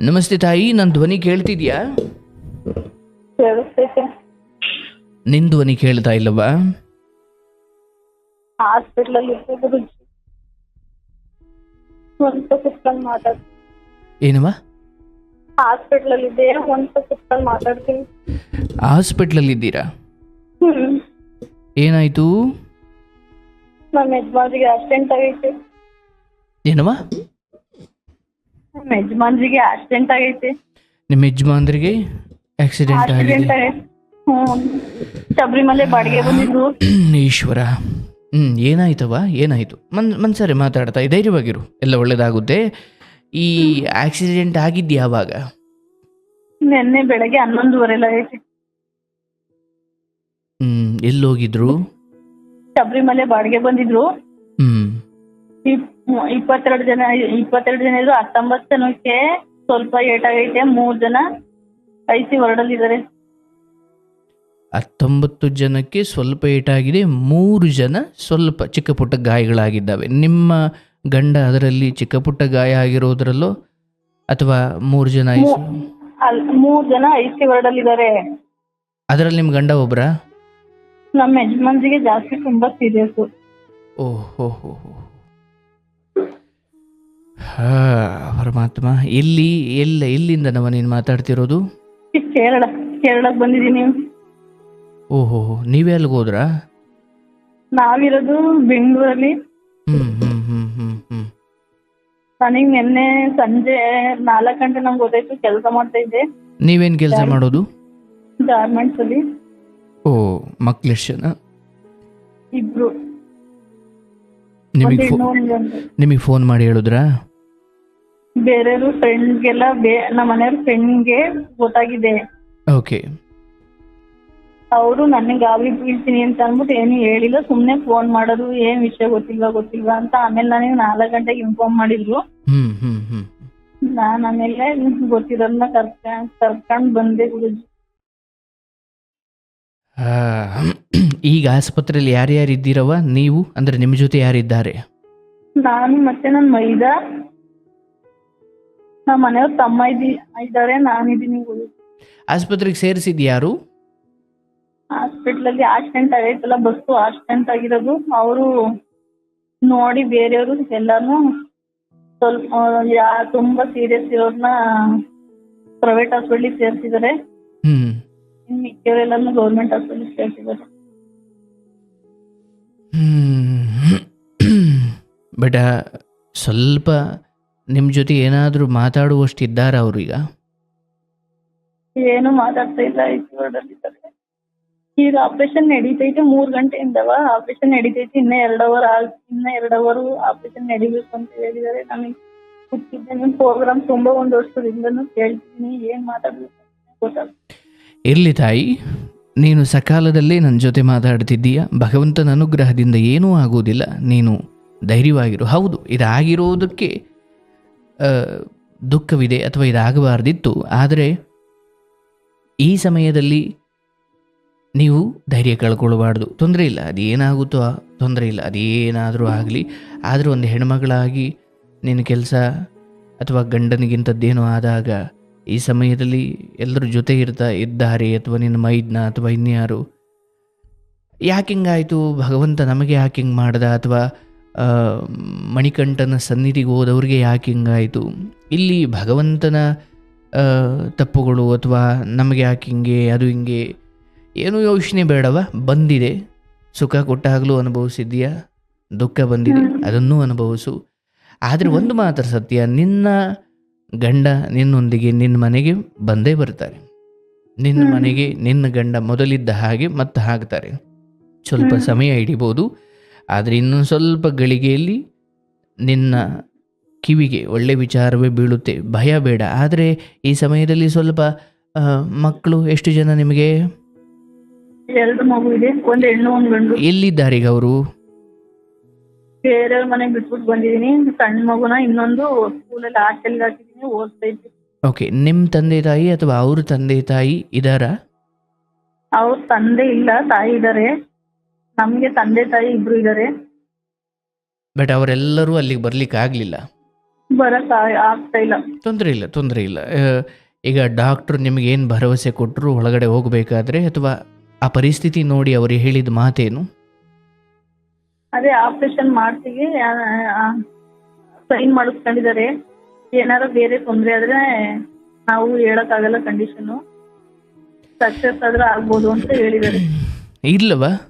ನಮಸ್ತೆ ತಾಯಿ ನನ್ನ ಧ್ವನಿ ಕೇಳ್ತಿದ್ಯಾ? ಕೇಳಿಸ್ತೈತೆ ನಿನ್ ಧ್ವನಿ ಕೇಳ್ತಾ ಇಲ್ಲವಾ? ಹಾಸ್ಪಿಟ್ಲಲ್ಲಿ ಇದ್ದೆ ಗುರುಜಿ ಒಂದ್ಸ ಕುತ್ಕೊಂಡು ಮಾತಾಡ್ ಏನವ ಇದ್ದೆ ಒಂದ್ಸ ಕುತ್ಕೊಂಡು ಮಾತಾಡ್ತೀನಿ. ಹಾಸ್ಪಿಟ್ಲಲ್ಲಿ ಇದ್ದೀರಾ ಹ್ಮ್. ಏನಾಯ್ತು? ನಮ್ಮ ಯಜಮಾನ್ರಿಗೆ ಆಕ್ಸಿಡೆಂಟ್ ಆಗೈತೆ. ಏನವ ನಮ್ಮ ಯಜಮಾನ್ರಿಗೆ ಆಕ್ಸಿಡೆಂಟ್ ಆಗೈತೆ. ನಿಮ್ಮ ಯಜಮಾನ್ರಿಗೆ ಆಕ್ಸಿಡೆಂಟ್ ಆಕ್ಸಿಡೆಂಟ್ ಆಗಿದೆ. ಆಗೈತೆ. ಹ್ಮ್. ಶಬರಿಮಲೆ ಬಾಡಿಗೆ ಬಂದಿದ್ರು ಈಶ್ವರ. ಹ್ಮ್ ಏನಾಯ್ತವ ಏನಾಯ್ತು? ಮನ್ ಮನ್ಸರಿ ಮಾತಾಡ್ತಾ ಧೈರ್ಯವಾಗಿರು. ಎಲ್ಲ ಒಳ್ಳೇದಾಗುತ್ತೆ. ಈ ಆಕ್ಸಿಡೆಂಟ್ ಆಗಿದ್ದು ಯಾವಾಗ? ನಿನ್ನೆ ಬೆಳಗ್ಗೆ ಹನ್ನೊಂದುವರೆಲ್ಲ ಆಗೈತೆ. ಹ್ಮ್ ಎಲ್ಲಿ ಹೋಗಿದ್ರು ಶಬರಿಮಲೆ ಬಾಡಿಗೆ ಬಂದಿದ್ರು. ಹ್ಮ್. ಇಪ್ಪತ್ತೆರಡು ಜನ ಇಪ್ಪತ್ತೆರಡು ಜನ ಇದ್ರು ಹತ್ತೊಂಬತ್ತು ಜನಕ್ಕೆ ಸ್ವಲ್ಪ ಏಟಾಗೈತೆ ಮೂರ್ ಜನ ಐ ಸಿ ಇದ್ದಾರೆ ಹತ್ತೊಂಬತ್ತು ಜನಕ್ಕೆ ಸ್ವಲ್ಪ ಏಟಾಗಿದೆ ಮೂರು ಜನ ಸ್ವಲ್ಪ ಚಿಕ್ಕ ಪುಟ್ಟ ಗಾಯಗಳಾಗಿದ್ದಾವೆ. ನಿಮ್ಮ ಗಂಡ ಅದರಲ್ಲಿ ಚಿಕ್ಕ ಪುಟ್ಟ ಗಾಯ ಆಗಿರೋದ್ರಲ್ಲೋ ಅಥವಾ ಮೂರು ಜನ ಐ ಸಿ ಮೂರ್ ಜನ ಐ ಸಿ ಹೊರಡಲ್ಲಿದ್ದಾರೆ ಅದರಲ್ಲಿ ನಿಮ್ಮ ಗಂಡ ಒಬ್ಬರ ನಮ್ಮ ಯಜಮಾನ್ರಿಗೆ ಜಾಸ್ತಿ ತುಂಬಾ ಸೀರಿಯಸ್ ಓಹೋ ಹೋ ಹಾ. ಪರಮಾತ್ಮ ಎಲ್ಲಿ ಎಲ್ಲ ಎಲ್ಲಿಂದ ನಮ್ಮ ನೀನು ಮಾತಾಡ್ತಿರೋದು? ಕೇರಳ ಕೇರಳಕ್ಕೆ ಬಂದಿದ್ದೀನಿ ಓಹೋ ನೀವೇ ಅಲ್ಲಿಗೆ ಹೋದ್ರಾ? ನಾವಿರೋದು ಬೆಂಗಳೂರಲ್ಲಿ. ಹ್ಮ್ ಹ್ಮ್ ಹ್ಮ್ ಹ್ಮ್ ಹ್ಮ್. ನನಗ್ ನಿನ್ನೆ ಸಂಜೆ ನಾಲ್ಕು ಗಂಟೆ ನಮ್ಗೆ ಗೊತ್ತಾಯ್ತು ಕೆಲಸ ಮಾಡ್ತಾ ಇದ್ದೆ. ನೀವೇನ್ ಕೆಲಸ ಮಾಡೋದು? ಗಾರ್ಮೆಂಟ್ಸ್ ಅಲ್ಲಿ. ಓ ಮಕ್ಳೆಷ್ಟು ಜನ ಇಬ್ರು. ನಿಮಗೆ. ನಿಮಗೆ ಫೋನ್ ಮಾಡಿ ಹೇಳಿದ್ರಾ? ಬೇರೆಯವರು ಫ್ರೆಂಡ್ಗೆಲ್ಲ ನಮ್ಮ ಮನೆಯವ್ರ ಫ್ರೆಂಡ್ಗೆ ಗೊತ್ತಾಗಿದೆ. ಓಕೆ ಅವರು ನನಗೆ ಗಾಬರಿ ಬೀಳ್ತೀನಿ ಅಂತ ಅಂದ್ಬಿಟ್ಟು ಏನು ಹೇಳಿಲ್ಲ ಸುಮ್ಮನೆ ಫೋನ್ ಮಾಡೋದು ಏನ್ ವಿಷಯ ಗೊತ್ತಿಲ್ವಾ ಗೊತ್ತಿಲ್ವಾ ಅಂತ ಆಮೇಲೆ ನನಗೆ ನಾಲ್ಕು ಗಂಟೆಗೆ ಇನ್ಫಾರ್ಮ್ ಮಾಡಿದ್ರು. ನಾನು ಆಮೇಲೆ ಗೊತ್ತಿರೋದನ್ನ ಕರ್ಕೊಂಡ್ ಕರ್ಕೊಂಡ್ ಬಂದೆ ಗುರುಜಿ. ಆ, ಈಗ ಆಸ್ಪತ್ರೆಯಲ್ಲಿ ಯಾರ್ಯಾರು ಇದ್ದೀರವ ನೀವು? ಅಂದ್ರೆ ನಿಮ್ಮ ಜೊತೆ ಯಾರಿದ್ದಾರೆ? ನಾನು ಮತ್ತೆ ನನ್ನ ಮೈದ. ನಮ್ಮ ಮನೆಯವ್ರ ತಮ್ಮ ಇದ್ದಿ ಇದ್ದಾರೆ ನಾನಿದ್ದೀನಿ ಗುರು ಆಸ್ಪತ್ರೆಗೆ ಸೇರಿಸಿದ್ ಯಾರು ಹಾಸ್ಪಿಟ್ಲಲ್ಲಿ ಆಕ್ಸಿಡೆಂಟ್ ಆಗೈತಲ್ಲ ಬಸ್ಸು ಆಕ್ಸಿಡೆಂಟ್ ಆಗಿರೋದು. ಅವರು ನೋಡಿ ಬೇರೆಯವರು ಎಲ್ಲಾನು ಸ್ವಲ್ಪ ಯಾ ತುಂಬಾ ಸೀರಿಯಸ್ ಇರೋರ್ನ ಪ್ರೈವೇಟ್ ಹಾಸ್ಪಿಟ್ಲಿಗೆ ಸೇರಿಸಿದ್ದಾರೆ. ಹ್ಮ್. ಇನ್ನು ಮಿಕ್ಕಿಯವರೆಲ್ಲಾನು ಗೌರ್ಮೆಂಟ್ ಹಾಸ್ಪಿಟ್ಲಿಗೆ ಸೇರಿಸಿದ್ದಾರೆ. ಬಟ್ ಸ್ವಲ್ಪ ನಿಮ್ಮ ಜೊತೆ ಏನಾದರೂ ಮಾತಾಡುವಷ್ಟು ಇದ್ದಾರ ಅವರು ಈಗ ಏನು ಮಾತಾಡ್ತಾ ಇಲ್ಲ ಈಗ ಆಪರೇಷನ್ ನಡೀತೈತೆ ಮೂರ್ ಗಂಟೆಯಿಂದವ? ಆಪರೇಷನ್ ನಡೀತೈತೆ ಇನ್ನ ಎರಡ್ ಅವರ್ ಇನ್ನ ಎರಡ್ ಅವರ್ ಆಪರೇಷನ್ ನಡಿಬೇಕು ಅಂತ ಹೇಳಿದಾರೆ ನಮಗೆ ಗೊತ್ತಿದ್ದೇನೆ ಪ್ರೋಗ್ರಾಮ್ ತುಂಬಾ ಒಂದ್ ವರ್ಷದಿಂದನೂ ಕೇಳ್ತೀನಿ ಏನ್ ಮಾತಾಡ್ಬೇಕು ಇರ್ಲಿ ತಾಯಿ? ನೀನು ಸಕಾಲದಲ್ಲಿ ನನ್ನ ಜೊತೆ ಮಾತಾಡ್ತಿದ್ದೀಯ? ಭಗವಂತನ ಅನುಗ್ರಹದಿಂದ ಏನೂ ಆಗುವುದಿಲ್ಲ. ನೀನು ಧೈರ್ಯವಾಗಿರು. ಹೌದು ಇದಾಗಿರೋದಕ್ಕೆ ದುಃಖವಿದೆ ಅಥವಾ ಇದಾಗಬಾರ್ದಿತ್ತು. ಆದರೆ ಈ ಸಮಯದಲ್ಲಿ ನೀವು ಧೈರ್ಯ ಕಳ್ಕೊಳ್ಬಾರ್ದು ತೊಂದರೆ ಇಲ್ಲ. ಅದೇನಾಗುತ್ತೋ ತೊಂದರೆ ಇಲ್ಲ. ಅದೇನಾದರೂ ಆಗಲಿ. ಆದರೂ ಒಂದು ಹೆಣ್ಮಗಳಾಗಿ ನಿನ್ನ ಕೆಲಸ ಅಥವಾ ಗಂಡನಿಗಿಂತದ್ದೇನೋ ಆದಾಗ ಈ ಸಮಯದಲ್ಲಿ ಎಲ್ಲರ ಜೊತೆ ಇರ್ತಾ ಇದ್ದಾರೆ ಅಥವಾ ನಿನ್ನ ಮೈದ್ನ ಅಥವಾ ಇನ್ಯಾರು. ಯಾಕೆ ಹಿಂಗಾಯಿತು ಭಗವಂತ ನಮಗೆ ಯಾಕೆ ಹಿಂಗೆ ಮಾಡ್ದ? ಅಥವಾ ಮಣಿಕಂಠನ ಸನ್ನಿಧಿಗೆ ಹೋದವ್ರಿಗೆ ಯಾಕೆ ಹಿಂಗಾಯಿತು? ಇಲ್ಲಿ ಭಗವಂತನ ತಪ್ಪುಗಳು ಅಥವಾ ನಮಗೆ ಯಾಕೆ ಹಿಂಗೆ ಅದು ಹಿಂಗೆ ಏನೂ ಯೋಚನೆ ಬೇಡವ? ಬಂದಿದೆ. ಸುಖ ಕೊಟ್ಟಾಗಲೂ ಅನುಭವಿಸಿದ್ದೀಯಾ? ದುಃಖ ಬಂದಿದೆ. ಅದನ್ನೂ ಅನುಭವಿಸು. ಆದರೆ ಒಂದು ಮಾತ್ರ ಸತ್ಯ ನಿನ್ನ ಗಂಡ ನಿನ್ನೊಂದಿಗೆ ನಿನ್ನ ಮನೆಗೆ ಬಂದೇ ಬರ್ತಾರೆ. ನಿನ್ನ ಮನೆಗೆ ನಿನ್ನ ಗಂಡ ಮೊದಲಿದ್ದ ಹಾಗೆ ಮತ್ತೆ ಹಾಕ್ತಾರೆ ಸ್ವಲ್ಪ ಸಮಯ ಹಿಡಿಬೋದು. ಆದರೆ ಇನ್ನೊಂದು ಸ್ವಲ್ಪ ಗಳಿಗೆಯಲ್ಲಿ ನಿನ್ನ ಕಿವಿಗೆ ಒಳ್ಳೆ ವಿಚಾರವೇ ಬೀಳುತ್ತೆ. ಭಯ ಬೇಡ. ಆದರೆ ಈ ಸಮಯದಲ್ಲಿ ಸ್ವಲ್ಪ ಮಕ್ಕಳು ಎಷ್ಟು ಜನ ನಿಮಗೆ? ಎಲ್ಲಿದ್ದಾರೆ ಈಗ ಅವರು? ಮನೆಗ್ ಬಿಟ್ಬಿಟ್ಟು ಬಂದಿದೀನಿ ಸಣ್ಣ ಮಗುನ ಇನ್ನೊಂದು ಸ್ಕೂಲಲ್ಲಿ ಓದ್ತಾ ಓಕೆ. ನಿಮ್ಮ ತಂದೆ ತಾಯಿ ಅಥವಾ ಅವ್ರ ತಂದೆ ತಾಯಿ ಇದಾರ ಅವ್ರ ತಂದೆ ಇಲ್ಲ ತಾಯಿ ಇದಾರೆ ನಮ್ಗೆ ತಂದೆ ತಾಯಿ ಇಬ್ರು ಇದಾರೆ. ಬಟ್ ಅವರೆಲ್ಲರೂ ಅಲ್ಲಿಗೆ ಬರ್ಲಿಕ್ಕೆ ಆಗಲಿಲ್ಲ. ಬರಕ್ ಆ- ಆಗ್ತಾ ಇಲ್ಲ. ತೊಂದರೆ ಇಲ್ಲ ತೊಂದರೆ ಇಲ್ಲ. ಆ, ಈಗ ಡಾಕ್ಟರ್ ನಿಮಗೆ ಏನು ಭರವಸೆ ಕೊಟ್ಟರು ಒಳಗಡೆ ಹೋಗಬೇಕಾದ್ರೆ ಅಥವಾ ಆ ಪರಿಸ್ಥಿತಿ ನೋಡಿ ಅವರು ಹೇಳಿದ ಮಾತೇನು? ಅದೇ ಆಪರೇಷನ್ ಮಾಡ್ತೀವಿ ಸೈನ್ ಮಾಡಿಸ್ಕೊಂಡಿದ್ದಾರೆ. ಏನಾರ ಬೇರೆ ತೊಂದ್ರೆ ಆದ್ರೆ ನಾವು ಹೇಳಕ್ಕಾಗಲ್ಲ ಕಂಡೀಷನ್ ಸಕ್ಸಸ್ ಆದ್ರೆ ಆಗ್ಬೋದು ಅಂತ ಹೇಳಿದ್ದಾರೆ. ಇಲ್ಲವಾ?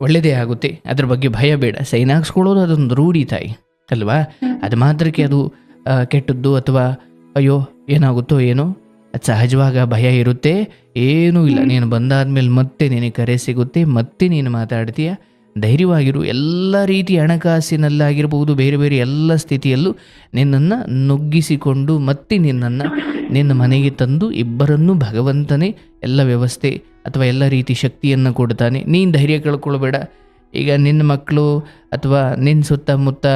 ಒಳ್ಳೆಯದೇ ಆಗುತ್ತೆ. ಅದ್ರ ಬಗ್ಗೆ ಭಯ ಬೇಡ. ಸೈನ್ ಹಾಕ್ಸ್ಕೊಳ್ಳೋದು ಅದೊಂದು ರೂಢಿ ತಾಯಿ. ಅಲ್ವಾ? ಅದು ಮಾತ್ರಕ್ಕೆ ಅದು ಕೆಟ್ಟದ್ದು ಅಥವಾ ಅಯ್ಯೋ ಏನಾಗುತ್ತೋ ಏನೋ. ಅದು ಸಹಜವಾಗ ಭಯ ಇರುತ್ತೆ. ಏನೂ ಇಲ್ಲ. ನೀನು ಬಂದಾದ ಮೇಲೆ ಮತ್ತೆ ನಿನಗೆ ಕರೆ ಸಿಗುತ್ತೆ. ಮತ್ತೆ ನೀನು ಮಾತಾಡ್ತೀಯ. ಧೈರ್ಯವಾಗಿರು, ಎಲ್ಲ ರೀತಿ ಹಣಕಾಸಿನಲ್ಲಾಗಿರ್ಬೋದು, ಬೇರೆ ಬೇರೆ ಎಲ್ಲ ಸ್ಥಿತಿಯಲ್ಲೂ ನಿನ್ನನ್ನು ನುಗ್ಗಿಸಿಕೊಂಡು ಮತ್ತೆ ನಿನ್ನನ್ನು ನಿನ್ನ ಮನೆಗೆ ತಂದು ಇಬ್ಬರನ್ನೂ ಭಗವಂತನೇ ಎಲ್ಲ ವ್ಯವಸ್ಥೆ ಅಥವಾ ಎಲ್ಲ ರೀತಿ ಶಕ್ತಿಯನ್ನು ಕೊಡ್ತಾನೆ. ನೀನು ಧೈರ್ಯ ಕಳ್ಕೊಳ್ಬೇಡ. ಈಗ ನಿನ್ನ ಮಕ್ಕಳು ಅಥವಾ ನಿನ್ನ ಸುತ್ತಮುತ್ತ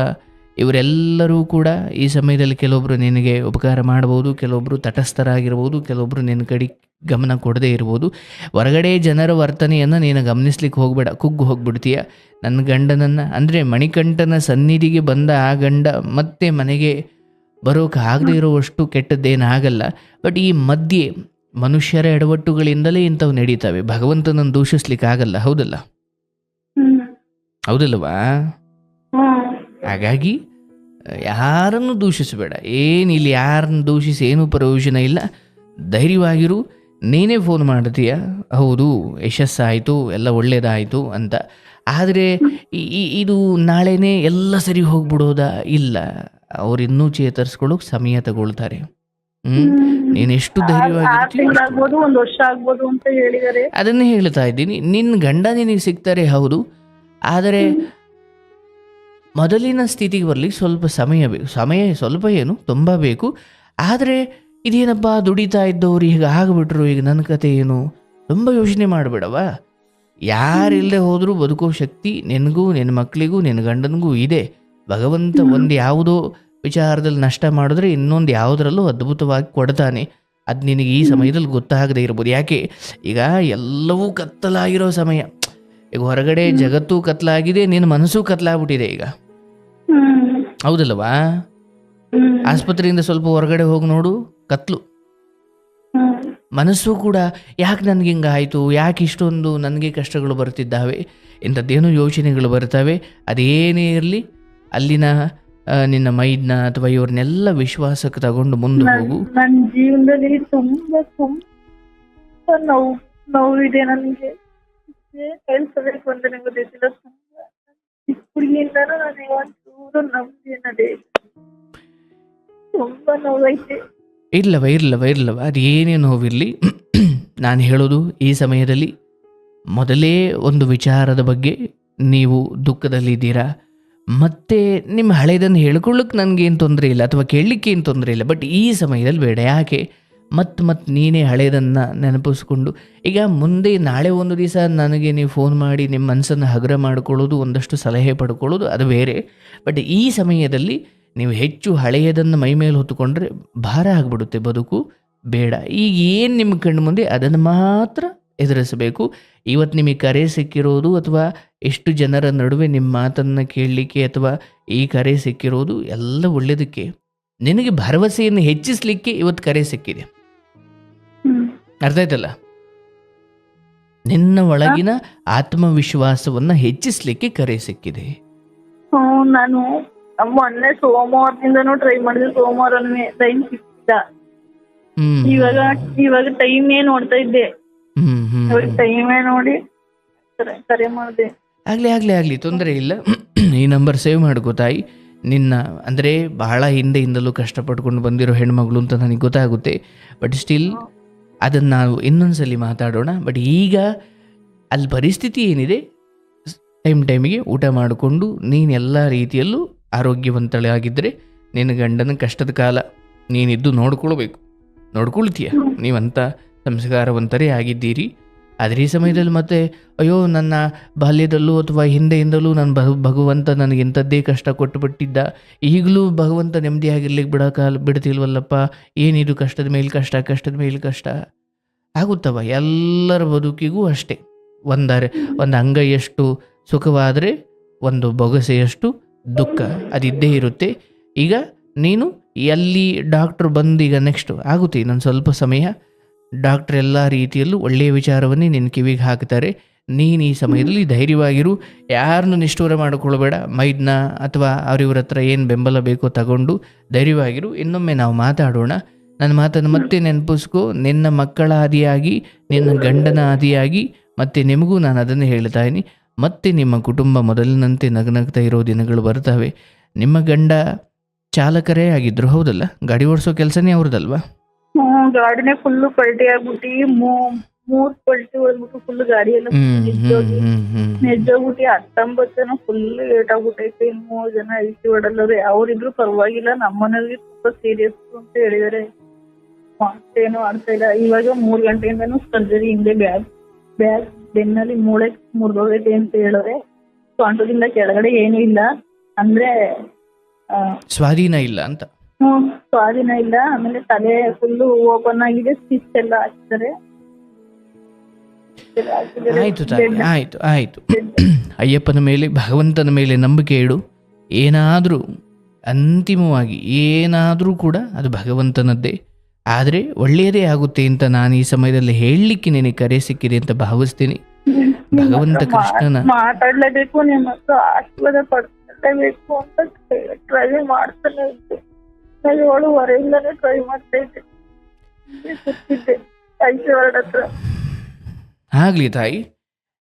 ಇವರೆಲ್ಲರೂ ಕೂಡ ಈ ಸಮಯದಲ್ಲಿ ಕೆಲವೊಬ್ಬರು ನಿನಗೆ ಉಪಕಾರ ಮಾಡ್ಬೋದು ಕೆಲವೊಬ್ಬರು ತಟಸ್ಥರಾಗಿರ್ಬೋದು ಕೆಲವೊಬ್ಬರು ನಿನ್ನ ಕಡೆ ಗಮನ ಕೊಡದೇ ಇರ್ಬೋದು. ಹೊರಗಡೆ ಜನರ ವರ್ತನೆಯನ್ನು ನೀನು ಗಮನಿಸ್ಲಿಕ್ಕೆ ಹೋಗಬೇಡ. ಕುಗ್ಗು ಹೋಗ್ಬಿಡ್ತೀಯ. ನನ್ನ ಗಂಡನನ್ನು ಅಂದರೆ ಮಣಿಕಂಠನ ಸನ್ನಿಧಿಗೆ ಬಂದ ಆ ಗಂಡ ಮತ್ತೆ ಮನೆಗೆ ಬರೋಕೆ ಆಗದೇ ಇರುವಷ್ಟು ಕೆಟ್ಟದ್ದೇನಾಗಲ್ಲ. ಬಟ್ ಈ ಮಧ್ಯೆ ಮನುಷ್ಯರ ಎಡವಟ್ಟುಗಳಿಂದಲೇ ಇಂಥವು ನಡೀತವೆ. ಭಗವಂತನನ್ನು ದೂಷಿಸ್ಲಿಕ್ಕೆ ಆಗಲ್ಲ. ಹೌದಲ್ಲ? ಹೌದಲ್ವಾ ಹಾಗಾಗಿ ಯಾರನ್ನು ದೂಷಿಸಬೇಡ. ಏನಿಲ್ಲ ಇಲ್ಲಿ ಯಾರನ್ನು ದೂಷಿಸಿ ಏನೂ ಪ್ರಯೋಜನ ಇಲ್ಲ. ಧೈರ್ಯವಾಗಿರು. ನೀನೇ ಫೋನ್ ಮಾಡ್ತೀಯ? ಹೌದು ಯಶಸ್ಸಾಯಿತು ಎಲ್ಲ ಒಳ್ಳೇದಾಯಿತು ಅಂತ. ಆದರೆ ಇದು ನಾಳೆನೇ ಎಲ್ಲ ಸರಿ ಹೋಗ್ಬಿಡೋದಾ? ಇಲ್ಲ. ಅವ್ರು ಇನ್ನೂ ಚೇತರಿಸ್ಕೊಳ್ಳೋಕೆ ಸಮಯ ತಗೊಳ್ತಾರೆ. ನೀನೆಷ್ಟು ಧೈರ್ಯವಾಗಿ ಅದನ್ನೇ ಹೇಳ್ತಾ ಇದ್ದೀನಿ. ನಿನ್ನ ಗಂಡ ನಿನಗೆ ಸಿಗ್ತಾರೆ ಹೌದು. ಆದರೆ ಮೊದಲಿನ ಸ್ಥಿತಿಗೆ ಬರಲಿಕ್ಕೆ ಸ್ವಲ್ಪ ಸಮಯ ಬೇಕು. ಸಮಯ ಸ್ವಲ್ಪ ಏನು? ತುಂಬ ಬೇಕು. ಆದರೆ ಇದೇನಪ್ಪ ದುಡಿತಾ ಇದ್ದವ್ರು? ಈಗ ಆಗಿಬಿಟ್ರು. ಈಗ ನನ್ನ ಕತೆ ಏನು? ತುಂಬ ಯೋಚನೆ ಮಾಡಿಬಿಡವ. ಯಾರಿಲ್ಲದೆ ಹೋದರೂ ಬದುಕೋ ಶಕ್ತಿ ನಿನಗೂ ನಿನ್ನ ಮಕ್ಕಳಿಗೂ ನಿನ್ನ ಗಂಡನಿಗೂ ಇದೆ. ಭಗವಂತ ಒಂದು ಯಾವುದೋ ವಿಚಾರದಲ್ಲಿ ನಷ್ಟ ಮಾಡಿದ್ರೆ ಇನ್ನೊಂದು ಯಾವುದರಲ್ಲೂ ಅದ್ಭುತವಾಗಿ ಕೊಡ್ತಾನೆ. ಅದು ನಿನಗೆ ಈ ಸಮಯದಲ್ಲಿ ಗೊತ್ತಾಗದೇ ಇರ್ಬೋದು. ಯಾಕೆ? ಈಗ ಎಲ್ಲವೂ ಕತ್ತಲಾಗಿರೋ ಸಮಯ. ಈಗ ಹೊರಗಡೆ ಜಗತ್ತು ಕತ್ಲಾಗಿದೆ ನಿನ್ನ ಮನಸ್ಸು ಕತ್ಲಾಗ್ಬಿಟ್ಟಿದೆ ಈಗ. ಹೌದಲ್ವಾ? ಆಸ್ಪತ್ರೆಯಿಂದ ಸ್ವಲ್ಪ ಹೊರಗಡೆ ಹೋಗಿ ನೋಡು ಕತ್ಲು. ಮನಸ್ಸು ಕೂಡ ಯಾಕೆ ನನಗೆ ಹಿಂಗಾಯಿತು ಯಾಕೆ ಇಷ್ಟೊಂದು ನನಗೆ ಕಷ್ಟಗಳು ಬರ್ತಿದ್ದಾವೆ ಇಂಥದ್ದೇನೋ ಯೋಚನೆಗಳು ಬರ್ತವೆ ಅದೇನೇ ಇರಲಿ ಅಲ್ಲಿನ ನಿನ್ನ ಮೈದ್ನ ಅಥವಾ ಇವ್ರನ್ನೆಲ್ಲ ವಿಶ್ವಾಸಕ್ಕೆ ತಗೊಂಡು ಮುಂದೆ ಹೋಗು. ನನ್ನ ಜೀವನದಲ್ಲಿ ತುಂಬಾ ತುಂಬಾ ನೋವು ನೋವಿದೆ ನನಗೆ. ಹೇಳ್ಸಬೇಕು ಅಂತ ನಂಗೆ ಗೊತ್ತಿಲ್ಲ. ತುಂಬಾ ಚಿಕ್ಕ ಹುಡುಗಿಯಿಂದಾನು ನನಗೆ ಅನ್ನೋದೇ ಇಲ್ಲ. ತುಂಬಾ ನೋವೈತೆ ಇರ್ಲವ ಇರ್ಲವ ಇರ್ಲವ. ಅದು ಏನೇ ನೋವಿರಲಿ, ನಾನು ಹೇಳೋದು ಈ ಸಮಯದಲ್ಲಿ ಮೊದಲೇ ಒಂದು ವಿಚಾರದ ಬಗ್ಗೆ ನೀವು ದುಃಖದಲ್ಲಿದ್ದೀರಾ? ಮತ್ತೆ ನಿಮ್ಮ ಹಳೆಯದನ್ನು ಹೇಳ್ಕೊಳ್ಳೋಕೆ ನನಗೇನು ತೊಂದರೆ ಇಲ್ಲ, ಅಥವಾ ಕೇಳಲಿಕ್ಕೆ ಏನು ತೊಂದರೆ ಇಲ್ಲ. ಬಟ್ ಈ ಸಮಯದಲ್ಲಿ ಬೇಡ. ಯಾಕೆ? ಮತ್ತೆ ಮತ್ತೆ ನೀನೇ ಹಳೆಯದನ್ನು ನೆನಪಿಸ್ಕೊಂಡು. ಈಗ ಮುಂದೆ ನಾಳೆ ಒಂದು ದಿವಸ ನನಗೆ ನೀವು ಫೋನ್ ಮಾಡಿ ನಿಮ್ಮ ಮನಸ್ಸನ್ನು ಹಗುರ ಮಾಡ್ಕೊಳ್ಳೋದು, ಒಂದಷ್ಟು ಸಲಹೆ ಪಡ್ಕೊಳ್ಳೋದು, ಅದು ಬೇರೆ. ಬಟ್ ಈ ಸಮಯದಲ್ಲಿ ನೀವು ಹೆಚ್ಚು ಹಳೆಯದನ್ನು ಮೈ ಮೇಲೆ ಹೊತ್ತುಕೊಂಡ್ರೆ ಭಾರ ಆಗಿಬಿಡುತ್ತೆ ಬದುಕು ಬೇಡ. ಈಗ ಏನು ನಿಮ್ಮ ಕಣ್ಣು ಮುಂದೆ ಅದನ್ನು ಮಾತ್ರ ಎದುರಿಸಬೇಕು. ಇವತ್ತು ನಿಮಗೆ ಕರೆ ಸಿಕ್ಕಿರೋದು ಅಥವಾ ಎಷ್ಟು ಜನರ ನಡುವೆ ನಿಮ್ಮ ಮಾತನ್ನು ಕೇಳಲಿಕ್ಕೆ ಅಥವಾ ಈ ಕರೆ ಸಿಕ್ಕಿರೋದು ಎಲ್ಲ ಒಳ್ಳೆಯದಕ್ಕೆ ನಿನಗೆ ಭರವಸೆಯನ್ನು ಹೆಚ್ಚಿಸಲಿಕ್ಕೆ ಇವತ್ತು ಕರೆ ಸಿಕ್ಕಿದೆ. ಅರ್ಥ ಆಯ್ತಲ್ಲ? ನಿನ್ನ ಒಳಗಿನ ಆತ್ಮವಿಶ್ವಾಸವನ್ನು ಹೆಚ್ಚಿಸಲಿಕ್ಕೆ ಕರೆ ಸಿಕ್ಕಿದೆ. ನಾನು ಮೊನ್ನೆ ಸೋಮವಾರದಿಂದನೂ ಟ್ರೈ ಮಾಡಿದ್ರು ಸೋಮವಾರ ಟೈಮ್ ಸಿಕ್ಕಿಲ್ಲ ಹ್ಮ್ ಇವಾಗ ಇವಾಗ ಟೈಮೇ ನೋಡ್ತಾ ಇದ್ದೆ. ಇವಾಗ ಟೈಮೇ ನೋಡಿ ಕರೆ- ಮಾಡಿದೆ. ಆಗ್ಲಿ ಆಗ್ಲಿ ಆಗ್ಲಿ ತೊಂದರೆ ಇಲ್ಲ. ಈ ನಂಬರ್ ಸೇವ್ ಮಾಡ್ಕೋ ತಾಯಿ. ನಿನ್ನ ಅಂದರೆ ಬಹಳ ಹಿಂದೆಯಿಂದಲೂ ಕಷ್ಟಪಟ್ಕೊಂಡು ಬಂದಿರೋ ಹೆಣ್ಮಗಳು ಅಂತ ನನಗೆ ಗೊತ್ತಾಗುತ್ತೆ. ಬಟ್ ಸ್ಟಿಲ್ ಅದನ್ನು ನಾವು ಇನ್ನೊಂದ್ಸಲಿ ಮಾತಾಡೋಣ. ಬಟ್ ಈಗ ಅಲ್ಲಿ ಪರಿಸ್ಥಿತಿ ಏನಿದೆ? ಟೈಮ್ ಟೈಮಿಗೆ ಊಟ ಮಾಡಿಕೊಂಡು ನೀನು ಎಲ್ಲ ರೀತಿಯಲ್ಲೂ ಆರೋಗ್ಯವಂತಳಾಗಿದ್ದರೆ ನಿನ್ನ ಗಂಡನ ಕಷ್ಟದ ಕಾಲ ನೀನಿದ್ದು ನೋಡ್ಕೊಳ್ಬೇಕು. ನೋಡ್ಕೊಳ್ತೀಯ? ನೀವಂತ ಸಂಸ್ಕಾರವಂತರೇ ಆಗಿದ್ದೀರಿ. ಅದೇ ಸಮಯದಲ್ಲಿ ಮತ್ತೆ, ಅಯ್ಯೋ, ನನ್ನ ಬಾಲ್ಯದಲ್ಲೂ ಅಥವಾ ಹಿಂದೆಯಿಂದಲೂ ನನ್ನ ಭಗ, ಭಗವಂತ ನನಗೆ ಇಂಥದ್ದೇ ಕಷ್ಟ ಕೊಟ್ಟುಬಿಟ್ಟಿದ್ದ. ಈಗಲೂ ಭಗವಂತ ನೆಮ್ಮದಿಯಾಗಿರ್ಲಿಕ್ಕೆ ಬಿಡೋಕಾಲ ಬಿಡ್ತಿಲ್ವಲ್ಲಪ್ಪ? ಏನಿದು ಕಷ್ಟದ ಮೇಲೆ ಕಷ್ಟ, ಕಷ್ಟದ ಮೇಲೆ ಕಷ್ಟ? ಆಗುತ್ತವ? ಎಲ್ಲರ ಬದುಕಿಗೂ ಅಷ್ಟೇ. ಒಂದರೆ, ಒಂದು ಅಂಗೈಯಷ್ಟು ಸುಖವಾದರೆ, ಒಂದು ಬೊಗಸೆಯಷ್ಟು ದುಃಖ, ಅದಿದ್ದೇ ಇರುತ್ತೆ. ಈಗ ನೀನು ಎಲ್ಲಿ ಡಾಕ್ಟ್ರು ಬಂದು ಈಗ ನೆಕ್ಸ್ಟು ಆಗುತ್ತೆ, ಇನ್ನೊಂದು ಸ್ವಲ್ಪ ಸಮಯ. ಡಾಕ್ಟ್ರ್ ಎಲ್ಲ ರೀತಿಯಲ್ಲೂ ಒಳ್ಳೆಯ ವಿಚಾರವನ್ನೇ ನಿನ್ನ ಕಿವಿಗೆ ಹಾಕ್ತಾರೆ. ನೀನು ಈ ಸಮಯದಲ್ಲಿ ಧೈರ್ಯವಾಗಿರು. ಯಾರನ್ನು ನಿಷ್ಠೂರ ಮಾಡಿಕೊಳ್ಬೇಡ. ಮೈದ್ನ ಅಥವಾ ಅವರಿವ್ರ ಹತ್ರ ಏನು ಬೆಂಬಲ ಬೇಕೋ ತಗೊಂಡು ಧೈರ್ಯವಾಗಿರು. ಇನ್ನೊಮ್ಮೆ ನಾವು ಮಾತಾಡೋಣ. ನನ್ನ ಮಾತನ್ನು ಮತ್ತೆ ನೆನಪಿಸ್ಕೋ. ನಿನ್ನ ಮಕ್ಕಳ ಆದಿಯಾಗಿ ನಿನ್ನ ಗಂಡನ ಆದಿಯಾಗಿ ಮತ್ತೆ ನಿಮಗೂ ನಾನು ಅದನ್ನು ಹೇಳ್ತಾ ಇದ್ದೀನಿ. ಮತ್ತೆ ನಿಮ್ಮ ಕುಟುಂಬ ಮೊದಲಿನಂತೆ ನಗನಗ್ತಾ ಇರೋ ದಿನಗಳು ಬರ್ತವೆ ನಿಮ್ಮ ಗಂಡ ಚಾಲಕರೇ ಆಗಿದ್ರು ಹೌದಲ್ಲ? ಗಾಡಿ ಓಡಿಸೋ ಕೆಲಸನೇ ಅವ್ರದ್ದಲ್ವಾ ಹ್ಮ್ ಗಾಡಿನೇ ಫುಲ್ ಪಲ್ಟಿ ಆಗ್ಬಿಟ್ಟಿ ಮೂರ್ ಪಲ್ಟಿ ಹೋಗ್ಬಿಟ್ಟು ಫುಲ್ ಗಾಡಿ ಎಲ್ಲ ನೆಜ್ಜೋಗ್ಬಿಟ್ಟು ಹತ್ತೊಂಬತ್ತು ಜನ ಫುಲ್ ಏಟ್ ಆಗ್ಬಿಟ್ಟೈತೆ ಮೂರ್ ಜನ ಐಸಿ ಹೊಡಲ್ಲವ್ರೆ ಅವ್ರಿಬ್ರು ಪರವಾಗಿಲ್ಲ ನಮ್ಮನೇಲಿ ತುಂಬಾ ಸೀರಿಯಸ್ ಅಂತ ಹೇಳಿದಾರೆ. ಮತ್ತೇನು ಆಗ್ತಾ ಇಲ್ಲ. ಇವಾಗ ಮೂರ್ ಗಂಟೆಯಿಂದನೂ ಸರ್ಜರಿ ಹಿಂದೆ ಬ್ಯಾಗ್ ಬ್ಯಾಗ್ ಬೆನ್ನಲ್ಲಿ ಮೂಳೆ ಮುರಿದೋಗೈತೆ ಅಂತ ಹೇಳಿದ್ರೆ ಸೊಂಟದಿಂದ ಕೆಳಗಡೆ ಏನೂ ಇಲ್ಲ. ಅಂದ್ರೆ ಸ್ವಾಧೀನ ಇಲ್ಲ ಅಂತ. ಹ್ಮ್ ಸ್ವಾಧೀನ ಇಲ್ಲ. ಆಮೇಲೆ ತಲೆ ಫುಲ್ ಓಪನ್ ಆಗಿದೆ ಸ್ಟಿಚ್ ಎಲ್ಲ ಹಾಕ್ತಾರೆ. ಆಯ್ತು ತಾಯಿ ಆಯ್ತು ಆಯ್ತು. ಅಯ್ಯಪ್ಪನ ಮೇಲೆ ಭಗವಂತನ ಮೇಲೆ ನಂಬಿಕೆ ಇಡು. ಏನಾದರೂ ಅಂತಿಮವಾಗಿ ಏನಾದರೂ ಕೂಡ ಅದು ಭಗವಂತನದ್ದೇ. ಆದರೆ ಒಳ್ಳೆಯದೇ ಆಗುತ್ತೆ ಅಂತ ನಾನು ಈ ಸಮಯದಲ್ಲಿ ಹೇಳಲಿಕ್ಕೆ ನಿನಗೆ ಕರೆ ಸಿಕ್ಕಿದೆ ಅಂತ ಭಾವಿಸ್ತೀನಿ. ಭಗವಂತ ಕೃಷ್ಣನ ಮಾತಾಡ್ಲೇಬೇಕು ನಿಮ್ಮ ಹತ್ರ ಆಶೀರ್ವಾದ ಪಡ್ಕೊಳ್ಳೇಬೇಕು ಅಂತ ಟ್ರೈ ಮಾಡ್ತಾನೆ ಇದ್ದೆ. ನಾನು ಏಳುವರೆಯಿಂದನೇ ಟ್ರೈ ಮಾಡ್ತಾ ಇದ್ದೆ. ಹಿಂಗೆ ಕೂತಿದ್ದೆ ಐಶ್ವರ್ಯ ಹತ್ರ. ಆಗಲಿ ತಾಯಿ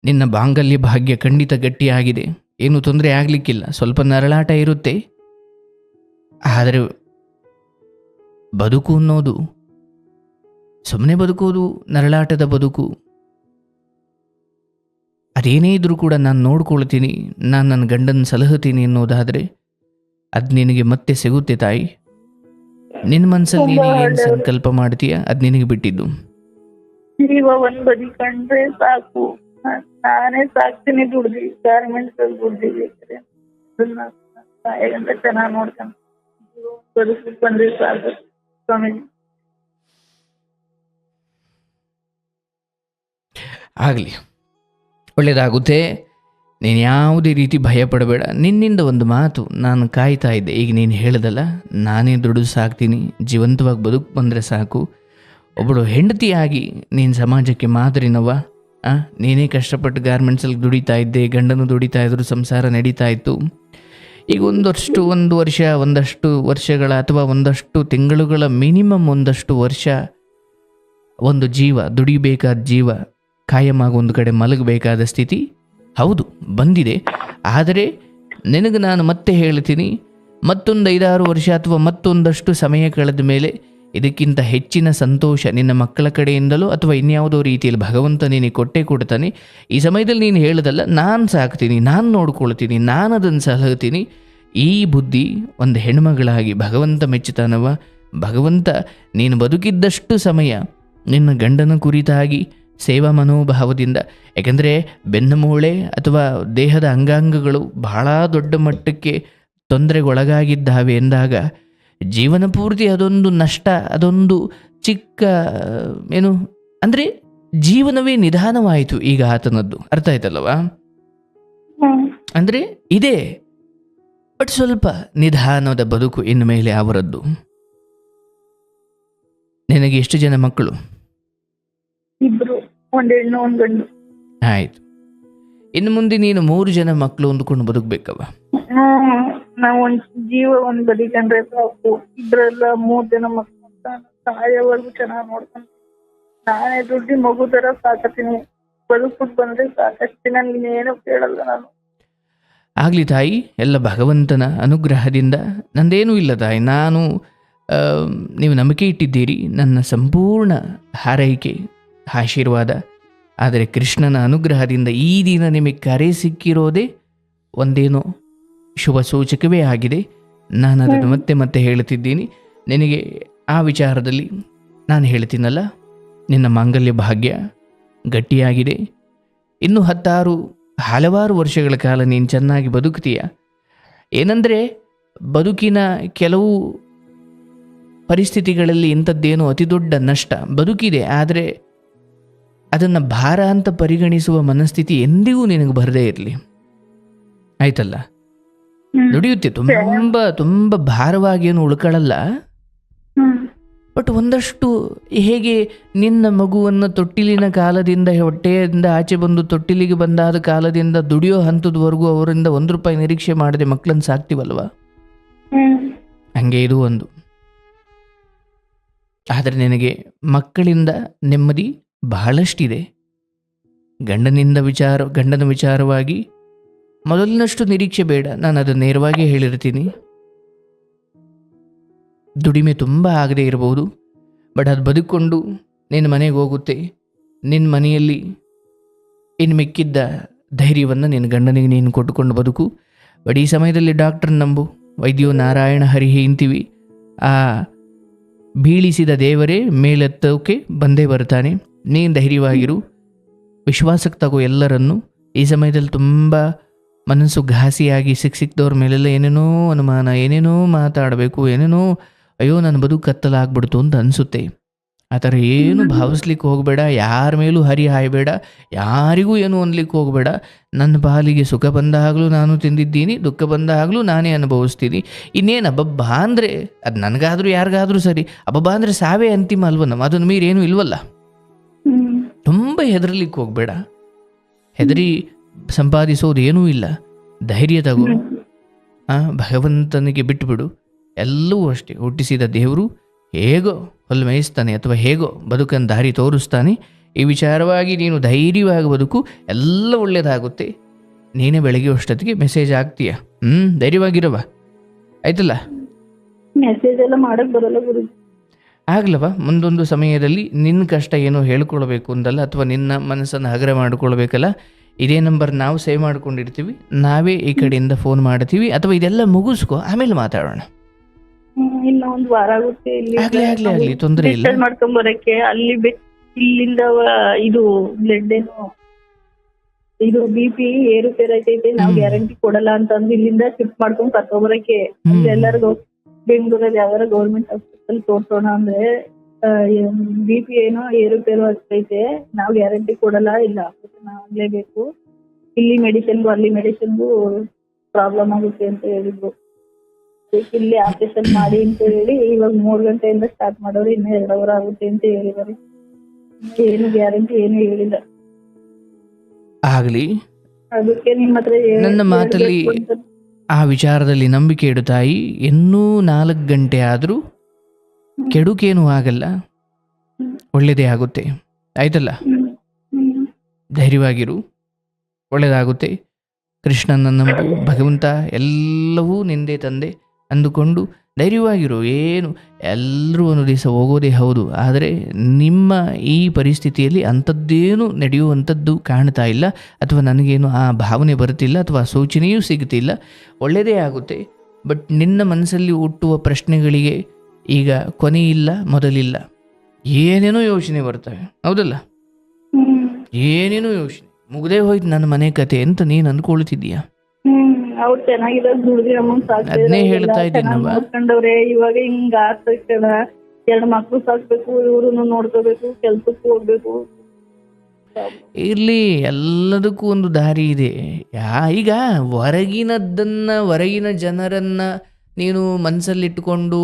ನಿನ್ನ ಬಾಂಗಲ್ಯ ಭಾಗ್ಯ ಖಂಡಿತ ಗಟ್ಟಿಯಾಗಿದೆ. ಏನು ತೊಂದರೆ ಆಗಲಿಕ್ಕಿಲ್ಲ ಸ್ವಲ್ಪ ನರಳಾಟ ಇರುತ್ತೆ. ಆದರೆ ಬದುಕು ಅನ್ನೋದು ಸುಮ್ಮನೆ ಬದುಕೋದು ನರಳಾಟದ ಬದುಕು. ಅದೇನೇ ಇದ್ರೂ ಕೂಡ ನಾನು ನೋಡ್ಕೊಳ್ತೀನಿ ನಾನು ನನ್ನ ಗಂಡನ ಸಲಹುತ್ತೀನಿ ಅನ್ನೋದಾದರೆ ಅದು ನಿನಗೆ ಮತ್ತೆ ಸಿಗುತ್ತೆ ತಾಯಿ. ನಿನ್ನ ಮನಸ್ಸಲ್ಲಿ ನೀನು ಏನು ಸಂಕಲ್ಪ ಮಾಡ್ತೀಯ? ಅದು ನಿನಗೆ ಬಿಟ್ಟಿದ್ದು. ಜೀವ ಒಂದ್ ಬದಿ ಕಂಡ್ರೆ ಸಾಕು. ನಾನ್- ಸಾಕ್ತೀನಿ ದುಡ್ದಿ ಗಾರ್ಮೆಂಟ್ಸ್ ಅಲ್ಲಿ ದುಡ್ದಿವಿ ಚೆನ್ನಾಗಿ ನೋಡ್ಕೊಂಡು ಒಂದ್ ಬದುಕು ಬಂದ್ರೆ ಸಾಕು. ಸ್ವಾಮೀಜಿ ಆಗಲಿ ಒಳ್ಳೆಯದಾಗುತ್ತೆ ನೀನು ಯಾವುದೇ ರೀತಿ ಭಯ ಪಡಬೇಡ ನಿನ್ನಿಂದ ಒಂದು ಮಾತು ನಾನು ಕಾಯ್ತಾ ಇದ್ದೆ. ಈಗ ನೀನು ಹೇಳ್ದಲ್ಲ, ನಾನೇ ದುಡಿದು ಸಾಕ್ತೀನಿ. ಜೀವಂತವಾಗಿ ಬದುಕು ಬಂದರೆ ಸಾಕು. ಒಬ್ಬಳು ಹೆಂಡತಿಯಾಗಿ ನೀನು ಸಮಾಜಕ್ಕೆ ಮಾದರಿನವ್ವ ನೀನೇ ಕಷ್ಟಪಟ್ಟು ಗಾರ್ಮೆಂಟ್ಸಲ್ಲಿ ದುಡಿತಾ ಇದ್ದೆ, ಗಂಡನು ದುಡಿತಾ ಇದ್ರು, ಸಂಸಾರ ನಡೀತಾ ಇತ್ತು. ಈಗ ಒಂದಷ್ಟು ಒಂದು ವರ್ಷ, ಒಂದಷ್ಟು ವರ್ಷಗಳ ಅಥವಾ ಒಂದಷ್ಟು ತಿಂಗಳುಗಳ ಮಿನಿಮಮ್ ಒಂದಷ್ಟು ವರ್ಷ ಒಂದು ಜೀವ, ದುಡಿಬೇಕಾದ ಜೀವ ಕಾಯಮಾಗ ಒಂದು ಕಡೆ ಮಲಗಬೇಕಾದ ಸ್ಥಿತಿ ಹೌದು, ಬಂದಿದೆ. ಆದರೆ ನಿನಗೆ ನಾನು ಮತ್ತೆ ಹೇಳ್ತೀನಿ, ಮತ್ತೊಂದು ಐದಾರು ವರ್ಷ ಅಥವಾ ಮತ್ತೊಂದಷ್ಟು ಸಮಯ ಕಳೆದ ಮೇಲೆ ಇದಕ್ಕಿಂತ ಹೆಚ್ಚಿನ ಸಂತೋಷ ನಿನ್ನ ಮಕ್ಕಳ ಕಡೆಯಿಂದಲೋ ಅಥವಾ ಇನ್ಯಾವುದೋ ರೀತಿಯಲ್ಲಿ ಭಗವಂತ ನೀನು ಕೊಟ್ಟೆ ಕೊಡ್ತಾನೆ, ಈ ಸಮಯದಲ್ಲಿ ನೀನು ಹೇಳೋದಲ್ಲ, ನಾನು ಸಾಕ್ತೀನಿ, ನಾನು ನೋಡ್ಕೊಳ್ತೀನಿ, ನಾನು ಅದನ್ನು ಸಲಹತೀನಿ ಈ ಬುದ್ಧಿ ಒಂದು ಹೆಣ್ಮಗಳಾಗಿ ಭಗವಂತ ಮೆಚ್ಚುತ್ತಾನವ ಭಗವಂತ, ನೀನು ಬದುಕಿದ್ದಷ್ಟು ಸಮಯ ನಿನ್ನ ಗಂಡನ ಕುರಿತಾಗಿ ಸೇವಾ ಮನೋಭಾವದಿಂದ ಯಾಕೆಂದರೆ ಬೆನ್ನಮೂಳೆ ಅಥವಾ ದೇಹದ ಅಂಗಾಂಗಗಳು ಬಹಳ ದೊಡ್ಡ ಮಟ್ಟಕ್ಕೆ ತೊಂದರೆಗೊಳಗಾಗಿದ್ದಾವೆ ಎಂದಾಗ ಜೀವನ ಪೂರ್ತಿ ಅದೊಂದು ನಷ್ಟ ಅದೊಂದು ಚಿಕ್ಕ ಏನು ಅಂದರೆ ಜೀವನವೇ ನಿಧಾನವಾಯಿತು ಈಗ ಆತನದ್ದು. ಅರ್ಥ ಆಯ್ತಲ್ವಾ ಅಂದ್ರೆ ಇದೆ ಬಟ್ ಸ್ವಲ್ಪ ನಿಧಾನದ ಬದುಕು ಇನ್ನು ಮೇಲೆ ಅವರದ್ದು. ನಿನಗೆ ಎಷ್ಟು ಜನ ಮಕ್ಕಳು? ಇಬ್ರು ಒಂದ್ ಹೆಣ್ಣು ಒಂದ್ ಗಂಡು. ಆಯಿತು. ಇನ್ನು ಮುಂದೆ ನೀನು ಮೂರು ಜನ ಮಕ್ಕಳು ಅಂದ್ಕೊಂಡು ಬದುಕಬೇಕವ ಹ್ಮ್. ನಾವ್ ಒಂದ್ ಜೀವ, ಒಂದ್ ಬದಿ ಕಂಡ್ರೆ ಸಾಕು ಇದ್ರೆಲ್ಲ ಮೂರ್ ಜನ ಮಕ್ಕಳು ತಾಯಿಯವರೆಗೂ ಚೆನ್ನಾಗ್ ನೋಡ್ಕೊಂಡು ನಾನೇ ದುಡ್ಡಿ ಮಗು ತರ ಸಾಕತೀನಿ ಬದುಕ್ಬಿಟ್ಟು ಬಂದ್ರೆ ಸಾಕಷ್ಟು ದಿನ ನೀನೇನು ಕೇಳಲ್ಲ ನಾನು. ಆಗಲಿ ತಾಯಿ, ಎಲ್ಲ ಭಗವಂತನ ಅನುಗ್ರಹದಿಂದ ನಂದೇನೂ ಇಲ್ಲ ತಾಯಿ. ನಾನು ನೀವು ನಂಬಿಕೆ ಇಟ್ಟಿದ್ದೀರಿ. ನನ್ನ ಸಂಪೂರ್ಣ ಹಾರೈಕೆ, ಆಶೀರ್ವಾದ. ಆದರೆ ಕೃಷ್ಣನ ಅನುಗ್ರಹದಿಂದ ಈ ದಿನ ನಿಮಗೆ ಕರೆ ಸಿಕ್ಕಿರೋದೇ ಒಂದೇನೋ ಶುಭ ಸೂಚಕವೇ ಆಗಿದೆ. ನಾನು ಅದನ್ನು ಮತ್ತೆ ಮತ್ತೆ ಹೇಳುತ್ತಿದ್ದೀನಿ. ನಿನಗೆ ಆ ವಿಚಾರದಲ್ಲಿ ನಾನು ಹೇಳ್ತೀನಲ್ಲ ನಿನ್ನ ಮಾಂಗಲ್ಯ ಭಾಗ್ಯ ಗಟ್ಟಿಯಾಗಿದೆ. ಇನ್ನು ಹತ್ತಾರು ಹಲವಾರು ವರ್ಷಗಳ ಕಾಲ ನೀನು ಚೆನ್ನಾಗಿ ಬದುಕ್ತೀಯ ಏನಂದರೆ ಬದುಕಿನ ಕೆಲವು ಪರಿಸ್ಥಿತಿಗಳಲ್ಲಿ ಇಂಥದ್ದೇನೋ ಅತಿ ದೊಡ್ಡ ನಷ್ಟ ಬದುಕಿದೆ. ಆದರೆ ಅದನ್ನು ಭಾರ ಅಂತ ಪರಿಗಣಿಸುವ ಮನಸ್ಥಿತಿ ಎಂದಿಗೂ ನಿನಗೆ ಬರದೇ ಇರಲಿ. ಆಯ್ತಲ್ಲ? ಹ್ಮ್. ತುಂಬಾ ತುಂಬಾ ಭಾರವಾಗಿ ಏನು ಉಳ್ಕೊಳ್ಳಲ್ಲ. ಬಟ್ ಒಂದಷ್ಟು ಹೇಗೆ ನಿನ್ನ ಮಗುವನ್ನು ತೊಟ್ಟಿಲಿನ ಕಾಲದಿಂದ ಹೊಟ್ಟೆಯಿಂದ ಆಚೆ ಬಂದು ತೊಟ್ಟಿಲಿಗೆ ಬಂದಾದ ಕಾಲದಿಂದ ದುಡಿಯೋ ಹಂತದವರೆಗೂ ಅವರಿಂದ ಒಂದು ರೂಪಾಯಿ ನಿರೀಕ್ಷೆ ಮಾಡದೆ ಮಕ್ಕಳನ್ನು ಸಾಕ್ತಿವಲ್ವಾ. ಹಂಗೆ ಇದು ಒಂದು ಆದರೆ ನಿನಗೆ ಮಕ್ಕಳಿಂದ ನೆಮ್ಮದಿ ಬಹಳಷ್ಟಿದೆ ಗಂಡನಿಂದ ವಿಚಾರ ಗಂಡನ ವಿಚಾರವಾಗಿ ಮೊದಲಿನಷ್ಟು ನಿರೀಕ್ಷೆ ಬೇಡ. ನಾನು ಅದನ್ನು ನೇರವಾಗಿ ಹೇಳಿರ್ತೀನಿ. ದುಡಿಮೆ ತುಂಬ ಆಗದೆ ಇರಬಹುದು. ಬಟ್ ಅದು ಬದುಕೊಂಡು ನಿನ್ನ ಮನೆಗೆ ಹೋಗುತ್ತೆ. ನಿನ್ನ ಮನೆಯಲ್ಲಿ ಇನ್ನು ಮಿಕ್ಕಿದ್ದ ಧೈರ್ಯವನ್ನು ನಿನ್ನ ಗಂಡನಿಗೆ ನೀನು ಕೊಟ್ಟುಕೊಂಡು ಬದುಕು. ಬಟ್ ಈ ಸಮಯದಲ್ಲಿ ಡಾಕ್ಟರ್ ನಂಬು. ವೈದ್ಯೋ ನಾರಾಯಣ ಹರಿಹಿ ಇಂತೀವಿ. ಆ ಬೀಳಿಸಿದ ದೇವರೇ ಮೇಲೆತ್ತೋಕೆ ಬಂದೇ ಬರ್ತಾನೆ ನೀನು ಧೈರ್ಯವಾಗಿರು. ವಿಶ್ವಾಸಕ್ಕೆ ತಗೋ ಎಲ್ಲರನ್ನು. ಈ ಸಮಯದಲ್ಲಿ ತುಂಬ ಮನಸ್ಸು ಘಾಸಿಯಾಗಿ ಸಿಕ್ಕ ಸಿಕ್ದವ್ರ ಮೇಲೆಲ್ಲ ಏನೇನೋ ಅನುಮಾನ ಏನೇನೋ ಮಾತಾಡಬೇಕು ಏನೇನೋ ಅಯ್ಯೋ ನನ್ನ ಬದುಕು ಕತ್ತಲಾಗ್ಬಿಡ್ತು ಅಂತ ಅನಿಸುತ್ತೆ. ಆ ಥರ ಏನು ಭಾವಿಸ್ಲಿಕ್ಕೆ ಹೋಗಬೇಡ ಯಾರ ಮೇಲೂ ಹರಿ ಹಾಯಬೇಡ ಯಾರಿಗೂ ಏನು ಅನ್ಲಿಕ್ಕೆ ಹೋಗಬೇಡ. ನನ್ನ ಬಾಲಿಗೆ ಸುಖ ಬಂದಾಗಲೂ ನಾನು ತಿಂದಿದ್ದೀನಿ ದುಃಖ ಬಂದಾಗಲೂ ನಾನೇ ಅನುಭವಿಸ್ತೀನಿ. ಇನ್ನೇನು ಅಬ್ಬಬ್ಬ ಅಂದರೆ ಅದು ನನಗಾದರೂ ಯಾರಿಗಾದರೂ ಸರಿ ಅಬ್ಬಬ್ಬ ಅಂದರೆ ಸಾವೇ ಅಂತಿಮ ಅಲ್ವ ನಮ್ಮ? ಅದನ್ನು ಮೀರೇನು ಇಲ್ವಲ್ಲ. ತುಂಬ ಹೆದರ್ಲಿಕ್ಕೆ ಹೋಗಬೇಡ. ಹೆದರಿ ಸಂಪಾದಿಸೋದು ಏನೂ ಇಲ್ಲ. ಧೈರ್ಯ ತಗೋ. ಭಗವಂತನಿಗೆ ಬಿಟ್ಟುಬಿಡು ಎಲ್ಲವೂ ಅಷ್ಟೇ. ಹುಟ್ಟಿಸಿದ ದೇವರು ಹೇಗೋ ಹೊಲ್ ಮೇಯಿಸ್ತಾನೆ ಅಥವಾ ಹೇಗೋ ಬದುಕನ್ನು ದಾರಿ ತೋರಿಸ್ತಾನೆ. ಈ ವಿಚಾರವಾಗಿ ನೀನು ಧೈರ್ಯವಾಗಿ ಬದುಕು ಎಲ್ಲ ಒಳ್ಳೆಯದಾಗುತ್ತೆ ನೀನೇ ಬೆಳಗ್ಗೆ ಅಷ್ಟೊತ್ತಿಗೆ ಮೆಸೇಜ್ ಆಗ್ತೀಯ ಹ್ಞೂ ಧೈರ್ಯವಾಗಿರವ ಆಯ್ತಲ್ಲ? ಮೆಸೇಜ್ ಎಲ್ಲ ಮಾಡಕ್ ಬರಲ್ಲ ಗುರು. ಆಗ್ಲವ? ಮುಂದೊಂದು ಸಮಯದಲ್ಲಿ ನಿನ್ನ ಕಷ್ಟ ಏನೋ ಹೇಳ್ಕೊಳ್ಬೇಕು ಅಂದಲ್ಲ ಅಥವಾ ನಿನ್ನ ಮನಸ್ಸನ್ನು ಹಗರ ಮಾಡಿಕೊಳ್ಬೇಕಲ್ಲ? ಇದೇ ನಂಬರ್ ನಾವು ಸೇವ್ ಮಾಡ್ಕೊಂಡಿರ್ತೀವಿ ನಾವೇ ಈ ಕಡೆಯಿಂದ ಫೋನ್ ಮಾಡ್ತೀವಿ ಅಥವಾ ಇದೆಲ್ಲ ಮುಗಿಸ್ಕೊ ಆಮೇಲೆ ಮಾತಾಡೋಣ. ಇನ್ನ ಒಂದ್ ವಾರ ಆಗುತ್ತೆ ಇಲ್ಲಿ ಆಗ್ಲಿ ಆಗ್ಲಿ ಆಗ್ಲಿ ತೊಂದರೆ ಇಲ್ಲ. ಡಿಸ್ಚಾರ್ಜ್ ಮಾಡ್ಕೊಂಡ್ ಬರಕ್ಕೆ ಅಲ್ಲಿ ಬೆ- ಇಲ್ಲಿಂದ ವ- ಇದು ಬ್ಲಡ್ ಏನು ಇದು ಬಿ ಪಿ ಏರುಪೇರ್ ಐತೈತೆ ನಾವ್. ಗ್ಯಾರಂಟಿ ಕೊಡಲ್ಲ ಅಂತಂದು ಇಲ್ಲಿಂದ ಶಿಫ್ಟ್ ಮಾಡ್ಕೊಂಡ್ ಕರ್ಕೊಂಬರಕ್ಕೆ. ಬರಕ್ಕೆ ಎಲ್ಲರಿಗೂ ಬೆಂಗಳೂರಲ್ಲಿ ಯಾವ್ದಾರ ಗೌರ್ಮೆಂಟ್ ಹಾಸ್ಪಿಟಲ್ ತೋರ್ಸೋಣ ಅಂದ್ರೆ ಬಿ ಪಿ ಏನೋ ಏರುಪೇರು ಆಗ್ತೈತೆ ನಾವು ಗ್ಯಾರಂಟಿ ಕೊಡಲ್ಲ ಇಲ್ಲ. ಆಪರೇಷನ್ ಆಗ್ಲೇಬೇಕು. ಇಲ್ಲಿ ಮೆಡಿಸಿನ್ಗೂ ಅಲ್ಲಿ ಮೆಡಿಸಿನ್ಗೂ ಪ್ರಾಬ್ಲಮ್ ಆಗುತ್ತೆ ಅಂತ ಹೇಳಿದ್ರು. ಇಲ್ಲಿ ಆಪರೇಷನ್ ಮಾಡಿ ಅಂತ ಹೇಳಿ ಇವಾಗ ಮೂರ್ ಗಂಟೆಯಿಂದ ಸ್ಟಾರ್ಟ್ ಮಾಡೋರು ಇನ್ನೂ ಎರಡು ಅವರ್ ಆಗುತ್ತೆ ಅಂತ ಹೇಳಿದಾರೆ ಏನು ಗ್ಯಾರಂಟಿ ಏನು ಹೇಳಿಲ್ಲ. ಆಗಲಿ. ಅದಕ್ಕೆ ನಿಮ್ಮ ಹತ್ರ ನನ್ನ ಮಾತಲ್ಲಿ ಆ ವಿಚಾರದಲ್ಲಿ ನಂಬಿಕೆ ಇಡು ತಾಯಿ. ಇನ್ನೂ ನಾಲ್ಕು ಗಂಟೆ ಆದರೂ ಕೆಡುಕೇನೂ ಆಗಲ್ಲ. ಒಳ್ಳೆಯದೇ ಆಗುತ್ತೆ. ಆಯ್ತಲ್ಲ. ಧೈರ್ಯವಾಗಿರು. ಒಳ್ಳೆಯದಾಗುತ್ತೆ. ಕೃಷ್ಣನ ನಂಬು, ಭಗವಂತ ಎಲ್ಲವೂ ನಿಂದೆ ತಂದೆ ಅಂದುಕೊಂಡು ಧೈರ್ಯವಾಗಿರು. ಏನು? ಎಲ್ಲರೂ ಒಂದು ದಿವಸ ಹೋಗೋದೇ ಹೌದು. ಆದರೆ ನಿಮ್ಮ ಈ ಪರಿಸ್ಥಿತಿಯಲ್ಲಿ ಅಂಥದ್ದೇನು ನಡೆಯುವಂಥದ್ದು ಕಾಣ್ತಾ ಇಲ್ಲ. ಅಥವಾ ನನಗೇನು ಆ ಭಾವನೆ ಬರುತ್ತಿಲ್ಲ ಅಥವಾ ಸೂಚನೆಯೂ ಸಿಗುತ್ತಿಲ್ಲ. ಒಳ್ಳೆಯದೇ ಆಗುತ್ತೆ. ಬಟ್ ನಿನ್ನ ಮನಸ್ಸಲ್ಲಿ ಹುಟ್ಟುವ ಪ್ರಶ್ನೆಗಳಿಗೆ ಈಗ ಕೊನೆಯಿಲ್ಲ ಮೊದಲಿಲ್ಲ. ಏನೇನೋ ಯೋಚನೆ ಬರ್ತವೆ ಹೌದಲ್ಲ? ಏನೇನೋ ಯೋಚನೆ. ಮುಗದೇ ಹೋಯ್ತು ನನ್ನ ಮನೆ ಕತೆ ಅಂತ ನೀನು ಅಂದ್ಕೊಳ್ತಿದ್ದೀಯ ಅದನ್ನೇ ಹೇಳ್ತಾ ಇದ್ದೀನಿ ಇವಾಗ ಹಿಂಗ ಎರಡ್ ಮಕ್ಳು ಸಾಕ್ಬೇಕು ಇವ್ರುನು ನೋಡ್ಕೋಬೇಕು ಕೆಲ್ಸಕ್ಕೂ ಹೋಗ್ಬೇಕು. ಇರ್ಲಿ ಎಲ್ಲದಕ್ಕೂ ಒಂದು ದಾರಿ ಇದೆ. ಯಾ ಈಗ ಹೊರಗಿನದ್ದನ್ನ ಹೊರಗಿನ ಜನರನ್ನ ನೀನು ಮನಸ್ಸಲ್ಲಿಟ್ಟುಕೊಂಡು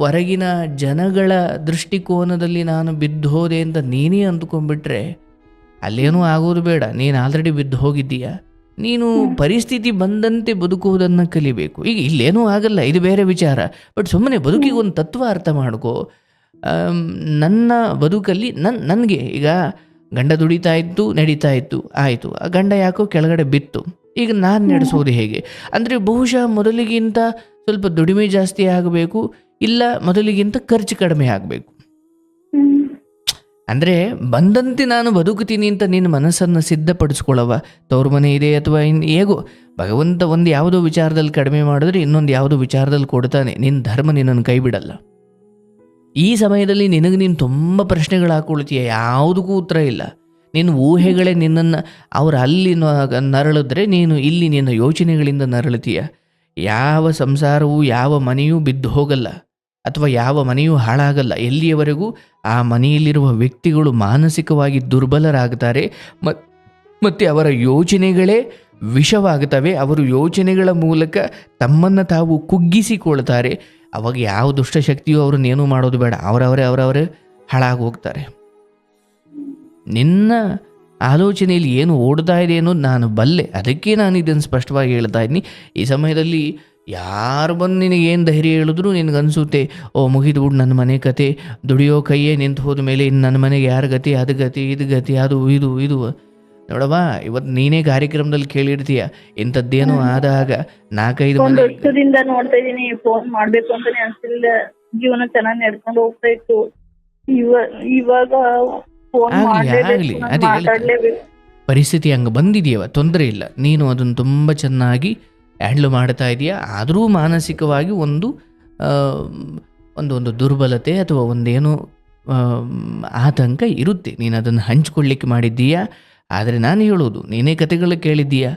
ಹೊರಗಿನ ಜನಗಳ ದೃಷ್ಟಿಕೋನದಲ್ಲಿ ನಾನು ಬಿದ್ದು ಹೋದೆ ಅಂತ ನೀನೇ ಅಂದ್ಕೊಂಡ್ಬಿಟ್ರೆ ಅಲ್ಲೇನೂ ಆಗೋದು ಬೇಡ. ನೀನು ಆಲ್ರೆಡಿ ಬಿದ್ದು ಹೋಗಿದ್ದೀಯ? ನೀನು ಪರಿಸ್ಥಿತಿ ಬಂದಂತೆ ಬದುಕುವುದನ್ನು ಕಲಿಬೇಕು. ಈಗ ಇಲ್ಲೇನೂ ಆಗಲ್ಲ ಇದು ಬೇರೆ ವಿಚಾರ. ಬಟ್ ಸುಮ್ಮನೆ ಬದುಕಿಗೆ ಒಂದು ತತ್ವ ಅರ್ಥ ಮಾಡ್ಕೋ. ನನ್ನ ಬದುಕಲ್ಲಿ ನನ್ನ ನನಗೆ ಈಗ ಗಂಡ ದುಡಿತಾ ಇತ್ತು ನಡೀತಾ ಇತ್ತು ಆಯಿತು. ಆ ಗಂಡ ಯಾಕೋ ಕೆಳಗಡೆ ಬಿತ್ತು. ಈಗ ನಾನು ನಡೆಸೋದು ಹೇಗೆ? ಅಂದರೆ ಬಹುಶಃ ಮೊದಲಿಗಿಂತ ಸ್ವಲ್ಪ ದುಡಿಮೆ ಜಾಸ್ತಿ ಆಗಬೇಕು. ಇಲ್ಲ ಮೊದಲಿಗಿಂತ ಖರ್ಚು ಕಡಿಮೆ ಆಗಬೇಕು. ಅಂದರೆ ಬಂದಂತೆ ನಾನು ಬದುಕುತ್ತೀನಿ ಅಂತ ನಿನ್ನ ಮನಸ್ಸನ್ನು ಸಿದ್ಧಪಡಿಸ್ಕೊಳ್ಳವ. ತವ್ರ ಮನೆ ಇದೆ ಅಥವಾ ಇನ್ನು ಹೇಗೋ, ಭಗವಂತ ಒಂದು ಯಾವುದೋ ವಿಚಾರದಲ್ಲಿ ಕಡಿಮೆ ಮಾಡಿದ್ರೆ ಇನ್ನೊಂದು ಯಾವುದೋ ವಿಚಾರದಲ್ಲಿ ಕೊಡ್ತಾನೆ. ನಿನ್ನ ಧರ್ಮ ನಿನ್ನನ್ನು ಕೈ ಬಿಡಲ್ಲ. ಈ ಸಮಯದಲ್ಲಿ ನಿನಗೆ ನೀನು ತುಂಬ ಪ್ರಶ್ನೆಗಳು ಹಾಕೊಳ್ತೀಯ, ಯಾವುದಕ್ಕೂ ಉತ್ತರ ಇಲ್ಲ. ನಿನ್ನ ಊಹೆಗಳೇ ನಿನ್ನನ್ನು, ಅವರು ಅಲ್ಲಿ ನರಳಿದ್ರೆ ನೀನು ಇಲ್ಲಿ ನಿನ್ನ ಯೋಚನೆಗಳಿಂದ ನರಳುತ್ತೀಯ ಯಾವ ಸಂಸಾರವೂ, ಯಾವ ಮನೆಯೂ ಬಿದ್ದು ಹೋಗಲ್ಲ. ಅಥವಾ ಯಾವ ಮನೆಯೂ ಹಾಳಾಗಲ್ಲ. ಎಲ್ಲಿಯವರೆಗೂ ಆ ಮನೆಯಲ್ಲಿರುವ ವ್ಯಕ್ತಿಗಳು ಮಾನಸಿಕವಾಗಿ ದುರ್ಬಲರಾಗ್ತಾರೆ ಮತ್- ಮತ್ತು ಅವರ ಯೋಚನೆಗಳೇ ವಿಷವಾಗುತ್ತವೆ ಅವರು ಯೋಚನೆಗಳ ಮೂಲಕ ತಮ್ಮನ್ನು ತಾವು ಕುಗ್ಗಿಸಿಕೊಳ್ತಾರೆ. ಅವಾಗ ಯಾವ ದುಷ್ಟಶಕ್ತಿಯೂ ಅವ್ರನ್ನೇನು ಮಾಡೋದು ಬೇಡ. ಅವರವರೇ ಅವರವರೇ ಹಾಳಾಗಿ ಹೋಗ್ತಾರೆ. ನಿನ್ನ ಆಲೋಚನೆಯಲ್ಲಿ ಏನು ಓಡ್ತಾ ಇದೆ ಅನ್ನೋದು ನಾನು ಬಲ್ಲೆ. ಅದಕ್ಕೆ ನಾನು ಇದನ್ನು ಸ್ಪಷ್ಟವಾಗಿ ಹೇಳ್ತಾ ಇದ್ದೀನಿ. ಈ ಸಮಯದಲ್ಲಿ ಯಾರು ಬಂದು ನಿನಗೆ ಏನು ಧೈರ್ಯ ಹೇಳಿದ್ರು ನಿನಗನ್ಸುತ್ತೆ ಓ ಮುಗಿದ್ಬಿಡು ನನ್ನ ಮನೆ ಕತೆ. ದುಡಿಯೋ ಕೈಯೇ ನಿಂತು ಹೋದ ಮೇಲೆ ಇನ್ನು ನನ್ನ ಮನೆಗೆ ಯಾರ ಗತಿ? ಅದು ಗತಿ ಇದು ಗತಿ ಅದು ಇದು ಇದು. ನೋಡವ್ವ ಇವತ್ತು ನೀನೇ ಕಾರ್ಯಕ್ರಮದಲ್ಲಿ ಕೇಳಿರ್ತೀಯ. ಇಂಥದ್ದೇನೋ ಆದಾಗ ನಾಲ್ಕೈದು ಒಂದ್ ಮನೆ ವರ್ಷದಿಂದ ನೋಡ್ತಾ ಇದೀನಿ ಫೋನ್ ಮಾಡ್ಬೇಕು ಅಂತಾನೆ ಅನ್ಸಿಲ್ಲ ಜೀವನ ಚೆನ್ನಾಗಿ ನಡ್ಕೊಂಡು ಹೋಗ್ತಾ ಇತ್ತು. ಇವಾಗ ಫೋನ್ ಆಗ್ಲಿ, ಮಾಡ್ಲೇಬೇಕು ಆಗ್ಲಿ. ಅದೇ ಪರಿಸ್ಥಿತಿ ಹಂಗೆ ಬಂದಿದೆಯವ ತೊಂದರೆ ಇಲ್ಲ. ನೀನು ಅದನ್ನು ತುಂಬ ಚೆನ್ನಾಗಿ ಹ್ಯಾಂಡ್ಲ್ ಮಾಡ್ತಾ ಇದೆಯಾ? ಆದರೂ ಮಾನಸಿಕವಾಗಿ ಒಂದು ಒಂದು ಒಂದು ದುರ್ಬಲತೆ ಅಥವಾ ಒಂದೇನೋ ಆತಂಕ ಇರುತ್ತೆ. ನೀನು ಅದನ್ನು ಹಂಚ್ಕೊಳ್ಳಿಕ್ಕೆ ಮಾಡಿದ್ದೀಯಾ? ಆದರೆ ನಾನು ಹೇಳೋದು ನೀನೇ ಕತೆಗಳು ಕೇಳಿದ್ದೀಯಾ?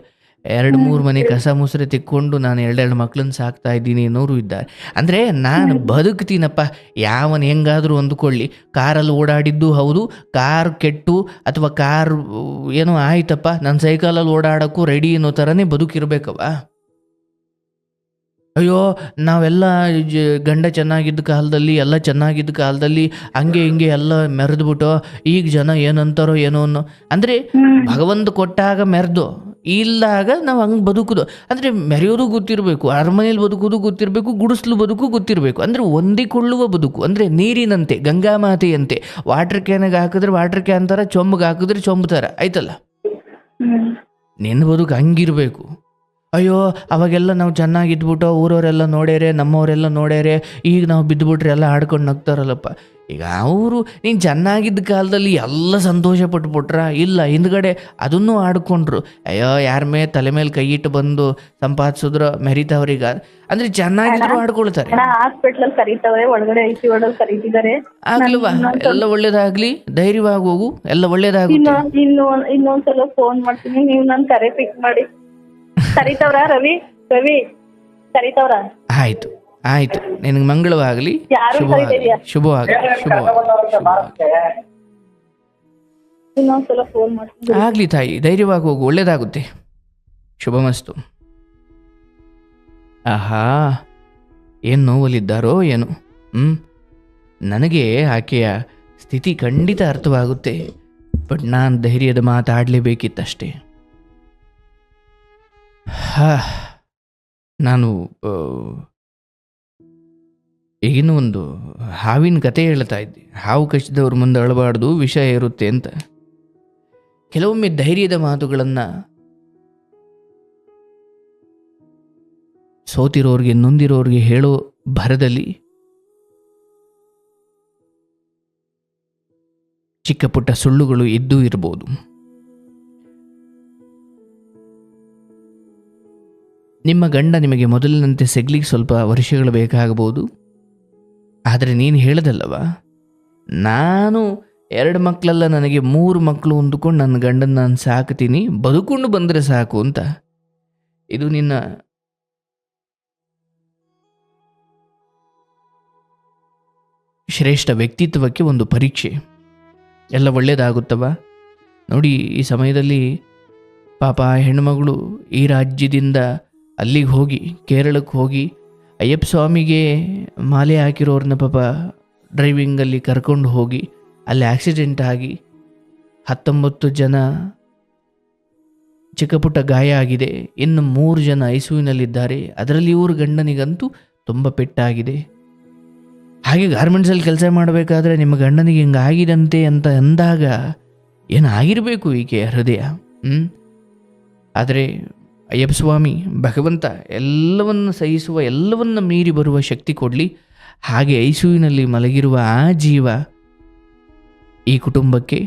ಎರಡು ಮೂರು ಮನೆ ಕಸ ಮುಸ್ರೆ ತೆಕ್ಕೊಂಡು ನಾನು ಎರಡೆರಡು ಮಕ್ಕಳನ್ನ ಸಾಕ್ತಾ ಇದ್ದೀನಿ ಅನ್ನೋರು ಇದ್ದಾರೆ. ಅಂದರೆ ನಾನು ಬದುಕ್ತೀನಪ್ಪ ಯಾವನು ಹೆಂಗಾದರೂ ಅಂದುಕೊಳ್ಳಿ ಕಾರಲ್ಲಿ ಓಡಾಡಿದ್ದು ಹೌದು ಕಾರ್ ಕೆಟ್ಟು ಅಥವಾ ಕಾರ್ ಏನೋ ಆಯ್ತಪ್ಪ ನನ್ನ ಸೈಕಲಲ್ಲಿ ಓಡಾಡೋಕ್ಕೂ ರೆಡಿ ಅನ್ನೋ ಥರನೇ ಬದುಕಿರ್ಬೇಕವ ಅಯ್ಯೋ ನಾವೆಲ್ಲ ಜ- ಗಂಡ ಚೆನ್ನಾಗಿದ್ದ ಕಾಲದಲ್ಲಿ ಎಲ್ಲ ಚೆನ್ನಾಗಿದ್ದ ಕಾಲದಲ್ಲಿ ಹಂಗೆ ಹಿಂಗೆ ಎಲ್ಲ ಮೆರೆದ್ಬಿಟ್ಟು ಈಗ ಜನ ಏನಂತಾರೋ ಏನೋ ಅನ್ನೋ ಅಂದರೆ ಭಗವಂತ ಕೊಟ್ಟಾಗ ಮೆರೆದು ಇಲ್ಲಾಗ ನಾವು ಹಂಗೆ ಬದುಕುದು. ಅಂದರೆ ಮೆರೆಯೋದು ಗೊತ್ತಿರಬೇಕು ಅರಮನೆಯಲ್ಲಿ ಬದುಕೋದು ಗೊತ್ತಿರಬೇಕು ಗುಡಿಸ್ಲು ಬದುಕು ಗೊತ್ತಿರಬೇಕು. ಅಂದರೆ ಹೊಂದಿಕೊಳ್ಳುವ ಬದುಕು ಅಂದರೆ ನೀರಿನಂತೆ ಗಂಗಾ ಮಾತೆಯಂತೆ. ವಾಟರ್ ಕ್ಯಾನಿಗೆ ಹಾಕಿದ್ರೆ ವಾಟರ್ ಕ್ಯಾನ್ ಥರ ಚೊಂಬಿಗೆ ಹಾಕಿದ್ರೆ ಚೊಂಬು ಥರ ಆಯ್ತಲ್ಲ? ನಿನ್ನ ಬದುಕು ಹಂಗಿರಬೇಕು. ಅಯ್ಯೋ ಅವಾಗೆಲ್ಲ ನಾವು ಚೆನ್ನಾಗಿದ್ಬಿಟ್ಟು ಊರವರೆಲ್ಲ ನೋಡ್ಯಾರೆ ನಮ್ಮವರೆಲ್ಲ ನೋಡ್ಯಾರೆ ಈಗ ನಾವು ಬಿದ್ದುಬಿಟ್ರೆ ಎಲ್ಲ ಆಡ್ಕೊಂಡು ನಗ್ತಾರಲ್ಲಪ್ಪ. ಈಗ ಅವರು ನೀನು ಚೆನ್ನಾಗಿದ್ದ ಕಾಲದಲ್ಲಿ ಎಲ್ಲ ಸಂತೋಷ ಪಟ್ಬಿಟ್ರ? ಇಲ್ಲ ಹಿಂದ್ಗಡೆ ಅದನ್ನು ಆಡ್ಕೊಂಡ್ರು. ಅಯ್ಯೋ ಯಾರ ಮೇ ತಲೆ ಮೇಲೆ ಕೈ ಇಟ್ಟು ಬಂದು ಸಂಪಾದಿಸಿದ್ರ ಮೆರಿತಾವ್ರೀಗ ಅಂದ್ರೆ ಚೆನ್ನಾಗಿದ್ರು ಆಡ್ಕೊಳ್ತಾರೆ. ಅಣ್ಣ ಹಾಸ್ಪಿಟ್ಲಲ್ಲಿ ಕರೀತಾವ್ರೆ ಒಳಗಡೆ ಐ ಸಿ ಒಳಗೆ ಕರೀತಿದ್ದಾರೆ. ಆಗ್ಲಿವಾ ಎಲ್ಲ ಒಳ್ಳೇದಾಗ್ಲಿ ಧೈರ್ಯವಾಗಿ ಹೋಗು ಎಲ್ಲ ಒಳ್ಳೇದಾಗ್ಲಿ ಇನ್ನು ಇನ್ನು ಇನ್ನೊಂದ್ಸಲ ಫೋನ್ ಮಾಡ್ತೀನಿ ನೀವು ನಾನು ಕರೆ ಪಿಕ್ ಮಾಡಿ. ಕರೀತಾವ್ರ ರವಿ? ರವಿ ಕರಿತವ್ರ ಆಯ್ತು ಆಯ್ತು. ನಿನಗೆ ಮಂಗಳವಾಗಲಿ. ಯಾರು ಶುಭವಾಗಲಿ. ಆಗ್ಲಿ ಶುಭವಾಗಲಿ ಶುಭವಾಗಲಿ ಇನ್ನೊಂದ್ಸಲ ಫೋನ್ ಮಾಡ್ತೀನಿ ಆಗಲಿ ತಾಯಿ ಧೈರ್ಯವಾಗಿ ಹೋಗು. ಒಳ್ಳೇದಾಗುತ್ತೆ. ಶುಭಮಸ್ತು ಆಹಾ ಏನು ನೋವಲ್ಲಿದ್ದಾರೋ ಏನು. ಹ್ಮ್? ನನಗೆ ಆಕೆಯ ಸ್ಥಿತಿ ಖಂಡಿತ ಅರ್ಥವಾಗುತ್ತೆ. ಬಟ್ ನಾನು ಧೈರ್ಯದ ಮಾತಾಡಲೇಬೇಕಿತ್ತಷ್ಟೇ. ನಾನು ಈಗಿನ ಒಂದು ಹಾವಿನ ಕತೆ ಹೇಳ್ತಾ ಇದ್ದೆ. ಹಾವು ಕಚ್ಚಿದವ್ರ ಮುಂದೆ ಅಳಬಾರ್ದು, ವಿಷ ಇರುತ್ತೆ ಅಂತ. ಕೆಲವೊಮ್ಮೆ ಧೈರ್ಯದ ಮಾತುಗಳನ್ನು ಸೋತಿರೋರಿಗೆ, ನೊಂದಿರೋರಿಗೆ ಹೇಳೋ ಭರದಲ್ಲಿ ಚಿಕ್ಕ ಪುಟ್ಟ ಸುಳ್ಳುಗಳು ಇದ್ದೂ ಇರ್ಬೋದು. ನಿಮ್ಮ ಗಂಡ ನಿಮಗೆ ಮೊದಲಿನಂತೆ ಸಿಗ್ಲಿಕ್ಕೆ ಸ್ವಲ್ಪ ವರ್ಷಗಳು ಬೇಕಾಗಬಹುದು. ಆದರೆ ನೀನು ಹೇಳದಲ್ಲವ, ನಾನು ಎರಡು ಮಕ್ಕಳೆಲ್ಲ, ನನಗೆ ಮೂರು ಮಕ್ಕಳು ಹೊಂದ್ಕೊಂಡು ನನ್ನ ಗಂಡನ ನಾನು ಸಾಕ್ತೀನಿ, ಬದುಕೊಂಡು ಬಂದರೆ ಸಾಕು ಅಂತ. ಇದು ನಿನ್ನ ಶ್ರೇಷ್ಠ ವ್ಯಕ್ತಿತ್ವಕ್ಕೆ ಒಂದು ಪರೀಕ್ಷೆ. ಎಲ್ಲ ಒಳ್ಳೆಯದಾಗುತ್ತವ ನೋಡಿ, ಈ ಸಮಯದಲ್ಲಿ ಪಾಪ ಹೆಣ್ಣುಮಗಳು ಈ ರಾಜ್ಯದಿಂದ ಅಲ್ಲಿಗೆ ಹೋಗಿ, ಕೇರಳಕ್ಕೆ ಹೋಗಿ, ಅಯ್ಯಪ್ಪ ಸ್ವಾಮಿಗೆ ಮಾಲೆ ಹಾಕಿರೋರನ್ನ ಪಾಪ ಡ್ರೈವಿಂಗಲ್ಲಿ ಕರ್ಕೊಂಡು ಹೋಗಿ, ಅಲ್ಲಿ ಆಕ್ಸಿಡೆಂಟ್ ಆಗಿ ಹತ್ತೊಂಬತ್ತು ಜನ ಚಿಕ್ಕಪುಟ್ಟ ಗಾಯ ಆಗಿದೆ. ಇನ್ನು ಮೂರು ಜನ ಐಸುವಿನಲ್ಲಿದ್ದಾರೆ ಅದರಲ್ಲಿ ಇವ್ರ ಗಂಡನಿಗಂತೂ ತುಂಬ ಪೆಟ್ಟಾಗಿದೆ. ಹಾಗೆ ಗಾರ್ಮೆಂಟ್ಸಲ್ಲಿ ಕೆಲಸ ಮಾಡಬೇಕಾದ್ರೆ ನಿಮ್ಮ ಗಂಡನಿಗೆ ಹಿಂಗೆ ಆಗಿದಂತೆ ಅಂತ ಅಂದಾಗ ಏನಾಗಿರಬೇಕು ಈಕೆ ಹೃದಯ ಹ್ಞೂ ಆದರೆ ಅಯ್ಯಪ್ಪ ಸ್ವಾಮಿ, ಭಗವಂತ ಎಲ್ಲವನ್ನು ಸಹಿಸುವ, ಎಲ್ಲವನ್ನು ಮೀರಿ ಬರುವ ಶಕ್ತಿ ಕೊಡಲಿ. ಹಾಗೆ ಐಸುವಿನಲ್ಲಿ ಮಲಗಿರುವ ಆ ಜೀವ ಈ ಕುಟುಂಬಕ್ಕೆ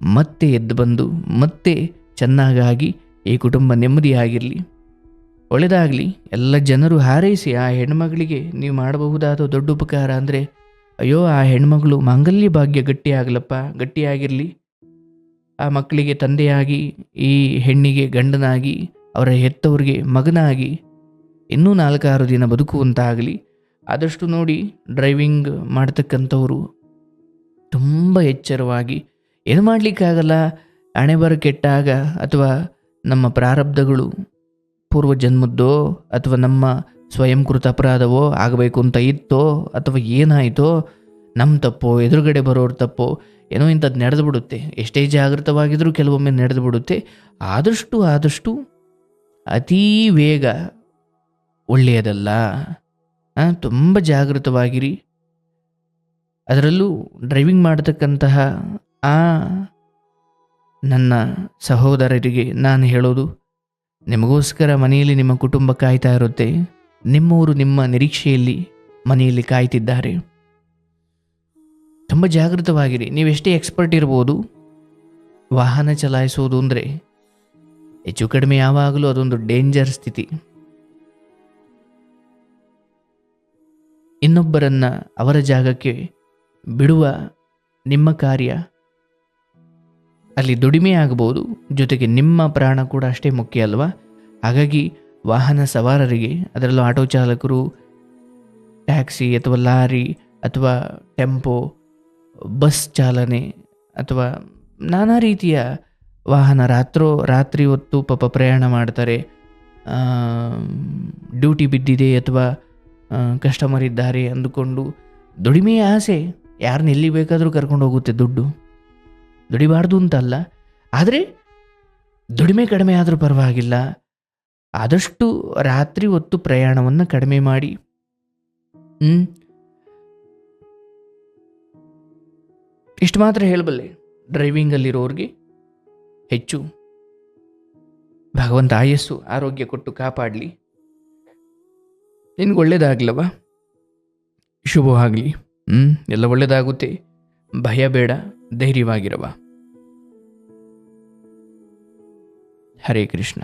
ಮತ್ತೆ ಎದ್ದು ಬಂದು, ಮತ್ತೆ ಚೆನ್ನಾಗಾಗಿ ಈ ಕುಟುಂಬ ನೆಮ್ಮದಿಯಾಗಿರಲಿ. ಒಳ್ಳೆಯದಾಗಲಿ ಎಲ್ಲ ಜನರು ಹಾರೈಸಿ ಆ ಹೆಣ್ಮಗಳಿಗೆ ನೀವು ಮಾಡಬಹುದಾದ ದೊಡ್ಡ ಉಪಕಾರ ಅಂದರೆ, ಅಯ್ಯೋ, ಆ ಹೆಣ್ಮಗಳು ಮಾಂಗಲ್ಯ ಭಾಗ್ಯ ಗಟ್ಟಿಯಾಗಲಪ್ಪ, ಗಟ್ಟಿಯಾಗಿರಲಿ. ಆ ಮಕ್ಕಳಿಗೆ ತಂದೆಯಾಗಿ, ಈ ಹೆಣ್ಣಿಗೆ ಗಂಡನಾಗಿ ಅವರ ಹೆತ್ತವರಿಗೆ ಮಗನಾಗಿ ಇನ್ನೂ ನಾಲ್ಕಾರು ದಿನ ಬದುಕುವಂತಾಗಲಿ, ಆದಷ್ಟು ನೋಡಿ ಡ್ರೈವಿಂಗ್ ಮಾಡ್ತಕ್ಕಂಥವರು ತುಂಬ ಎಚ್ಚರವಾಗಿ, ಏನು ಮಾಡಲಿಕ್ಕಾಗಲ್ಲ? ಹಣೆ ಬರ ಕೆಟ್ಟಾಗ ಅಥವಾ ನಮ್ಮ ಪ್ರಾರಬ್ಧಗಳು ಪೂರ್ವ ಜನ್ಮದ್ದೋ ಅಥವಾ ನಮ್ಮ ಸ್ವಯಂಕೃತ ಅಪರಾಧವೋ ಆಗಬೇಕು ಅಂತ ಇತ್ತೋ ಅಥವಾ ಏನಾಯಿತೋ, ನಮ್ಮ ತಪ್ಪೋ, ಎದುರುಗಡೆ ಬರೋರು ತಪ್ಪೋ, ಏನೋ ಇಂಥದ್ದು ನಡೆದು ಬಿಡುತ್ತೆ. ಎಷ್ಟೇ ಜಾಗೃತವಾಗಿದ್ದರೂ ಕೆಲವೊಮ್ಮೆ ನಡೆದು ಬಿಡುತ್ತೆ. ಆದಷ್ಟು ಆದಷ್ಟು ಅತೀ ವೇಗ ಒಳ್ಳೆಯದಲ್ಲ. ತುಂಬ ಜಾಗೃತವಾಗಿರಿ. ಅದರಲ್ಲೂ ಡ್ರೈವಿಂಗ್ ಮಾಡತಕ್ಕಂತಹ ಆ ನನ್ನ ಸಹೋದರರಿಗೆ ನಾನು ಹೇಳೋದು, ನಿಮಗೋಸ್ಕರ ಮನೆಯಲ್ಲಿ ನಿಮ್ಮ ಕುಟುಂಬ ಕಾಯ್ತಾ ಇರುತ್ತೆ. ನಿಮ್ಮವರು ನಿಮ್ಮ ನಿರೀಕ್ಷೆಯಲ್ಲಿ ಮನೆಯಲ್ಲಿ ಕಾಯ್ತಿದ್ದಾರೆ. ತುಂಬ ಜಾಗೃತವಾಗಿರಿ. ನೀವೆಷ್ಟೇ ಎಕ್ಸ್ಪರ್ಟ್ ಇರ್ಬೋದು, ವಾಹನ ಚಲಾಯಿಸೋದು ಅಂದರೆ ಹೆಚ್ಚು ಕಡಿಮೆ ಯಾವಾಗಲೂ ಅದೊಂದು ಡೇಂಜರ್ ಸ್ಥಿತಿ. ಇನ್ನೊಬ್ಬರನ್ನು ಅವರ ಜಾಗಕ್ಕೆ ಬಿಡುವ ನಿಮ್ಮ ಕಾರ್ಯ ಅಲ್ಲಿ ದುಡಿಮೆ ಆಗಬಹುದು, ಜೊತೆಗೆ ನಿಮ್ಮ ಪ್ರಾಣ ಕೂಡ ಅಷ್ಟೇ ಮುಖ್ಯ ಅಲ್ವಾ? ಹಾಗಾಗಿ ವಾಹನ ಸವಾರರಿಗೆ, ಅದರಲ್ಲೂ ಆಟೋ ಚಾಲಕರು, ಟ್ಯಾಕ್ಸಿ ಅಥವಾ ಲಾರಿ ಅಥವಾ ಟೆಂಪೋ, ಬಸ್ ಚಾಲನೆ ಅಥವಾ ನಾನಾ ರೀತಿಯ ವಾಹನ ರಾತ್ರೋ ರಾತ್ರಿ ಹೊತ್ತು ಪಾಪ ಪ್ರಯಾಣ ಮಾಡ್ತಾರೆ. ಡ್ಯೂಟಿ ಬಿದ್ದಿದೆ ಅಥವಾ ಕಸ್ಟಮರ್ ಇದ್ದಾರೆ ಅಂದುಕೊಂಡು ದುಡಿಮೆಯ ಆಸೆ. ಯಾರನ್ನ ಎಲ್ಲಿ ಬೇಕಾದರೂ ಕರ್ಕೊಂಡು ಹೋಗುತ್ತೆ ದುಡ್ಡು. ದುಡಿಬಾರ್ದು ಅಂತಲ್ಲ. ಆದರೆ ದುಡಿಮೆ ಕಡಿಮೆ ಆದರೂ ಪರವಾಗಿಲ್ಲ. ಆದಷ್ಟು ರಾತ್ರಿ ಹೊತ್ತು ಪ್ರಯಾಣವನ್ನು ಕಡಿಮೆ ಮಾಡಿ. ಇಷ್ಟು ಮಾತ್ರ ಹೇಳಬಲ್ಲೆ. ಡ್ರೈವಿಂಗಲ್ಲಿರೋರಿಗೆ ಹೆಚ್ಚು. ಭಗವಂತ ಆಯಸ್ಸು, ಆರೋಗ್ಯ ಕೊಟ್ಟು ಕಾಪಾಡಲಿ. ನಿನ್ಗೆ ಒಳ್ಳೇದಾಗ್ಲವ? ಶುಭವಾಗಲಿ. ಹ್ಞೂ ಎಲ್ಲ ಒಳ್ಳೇದಾಗುತ್ತೆ. ಭಯ ಬೇಡ ಧೈರ್ಯವಾಗಿರವ ಹರೇ ಕೃಷ್ಣ.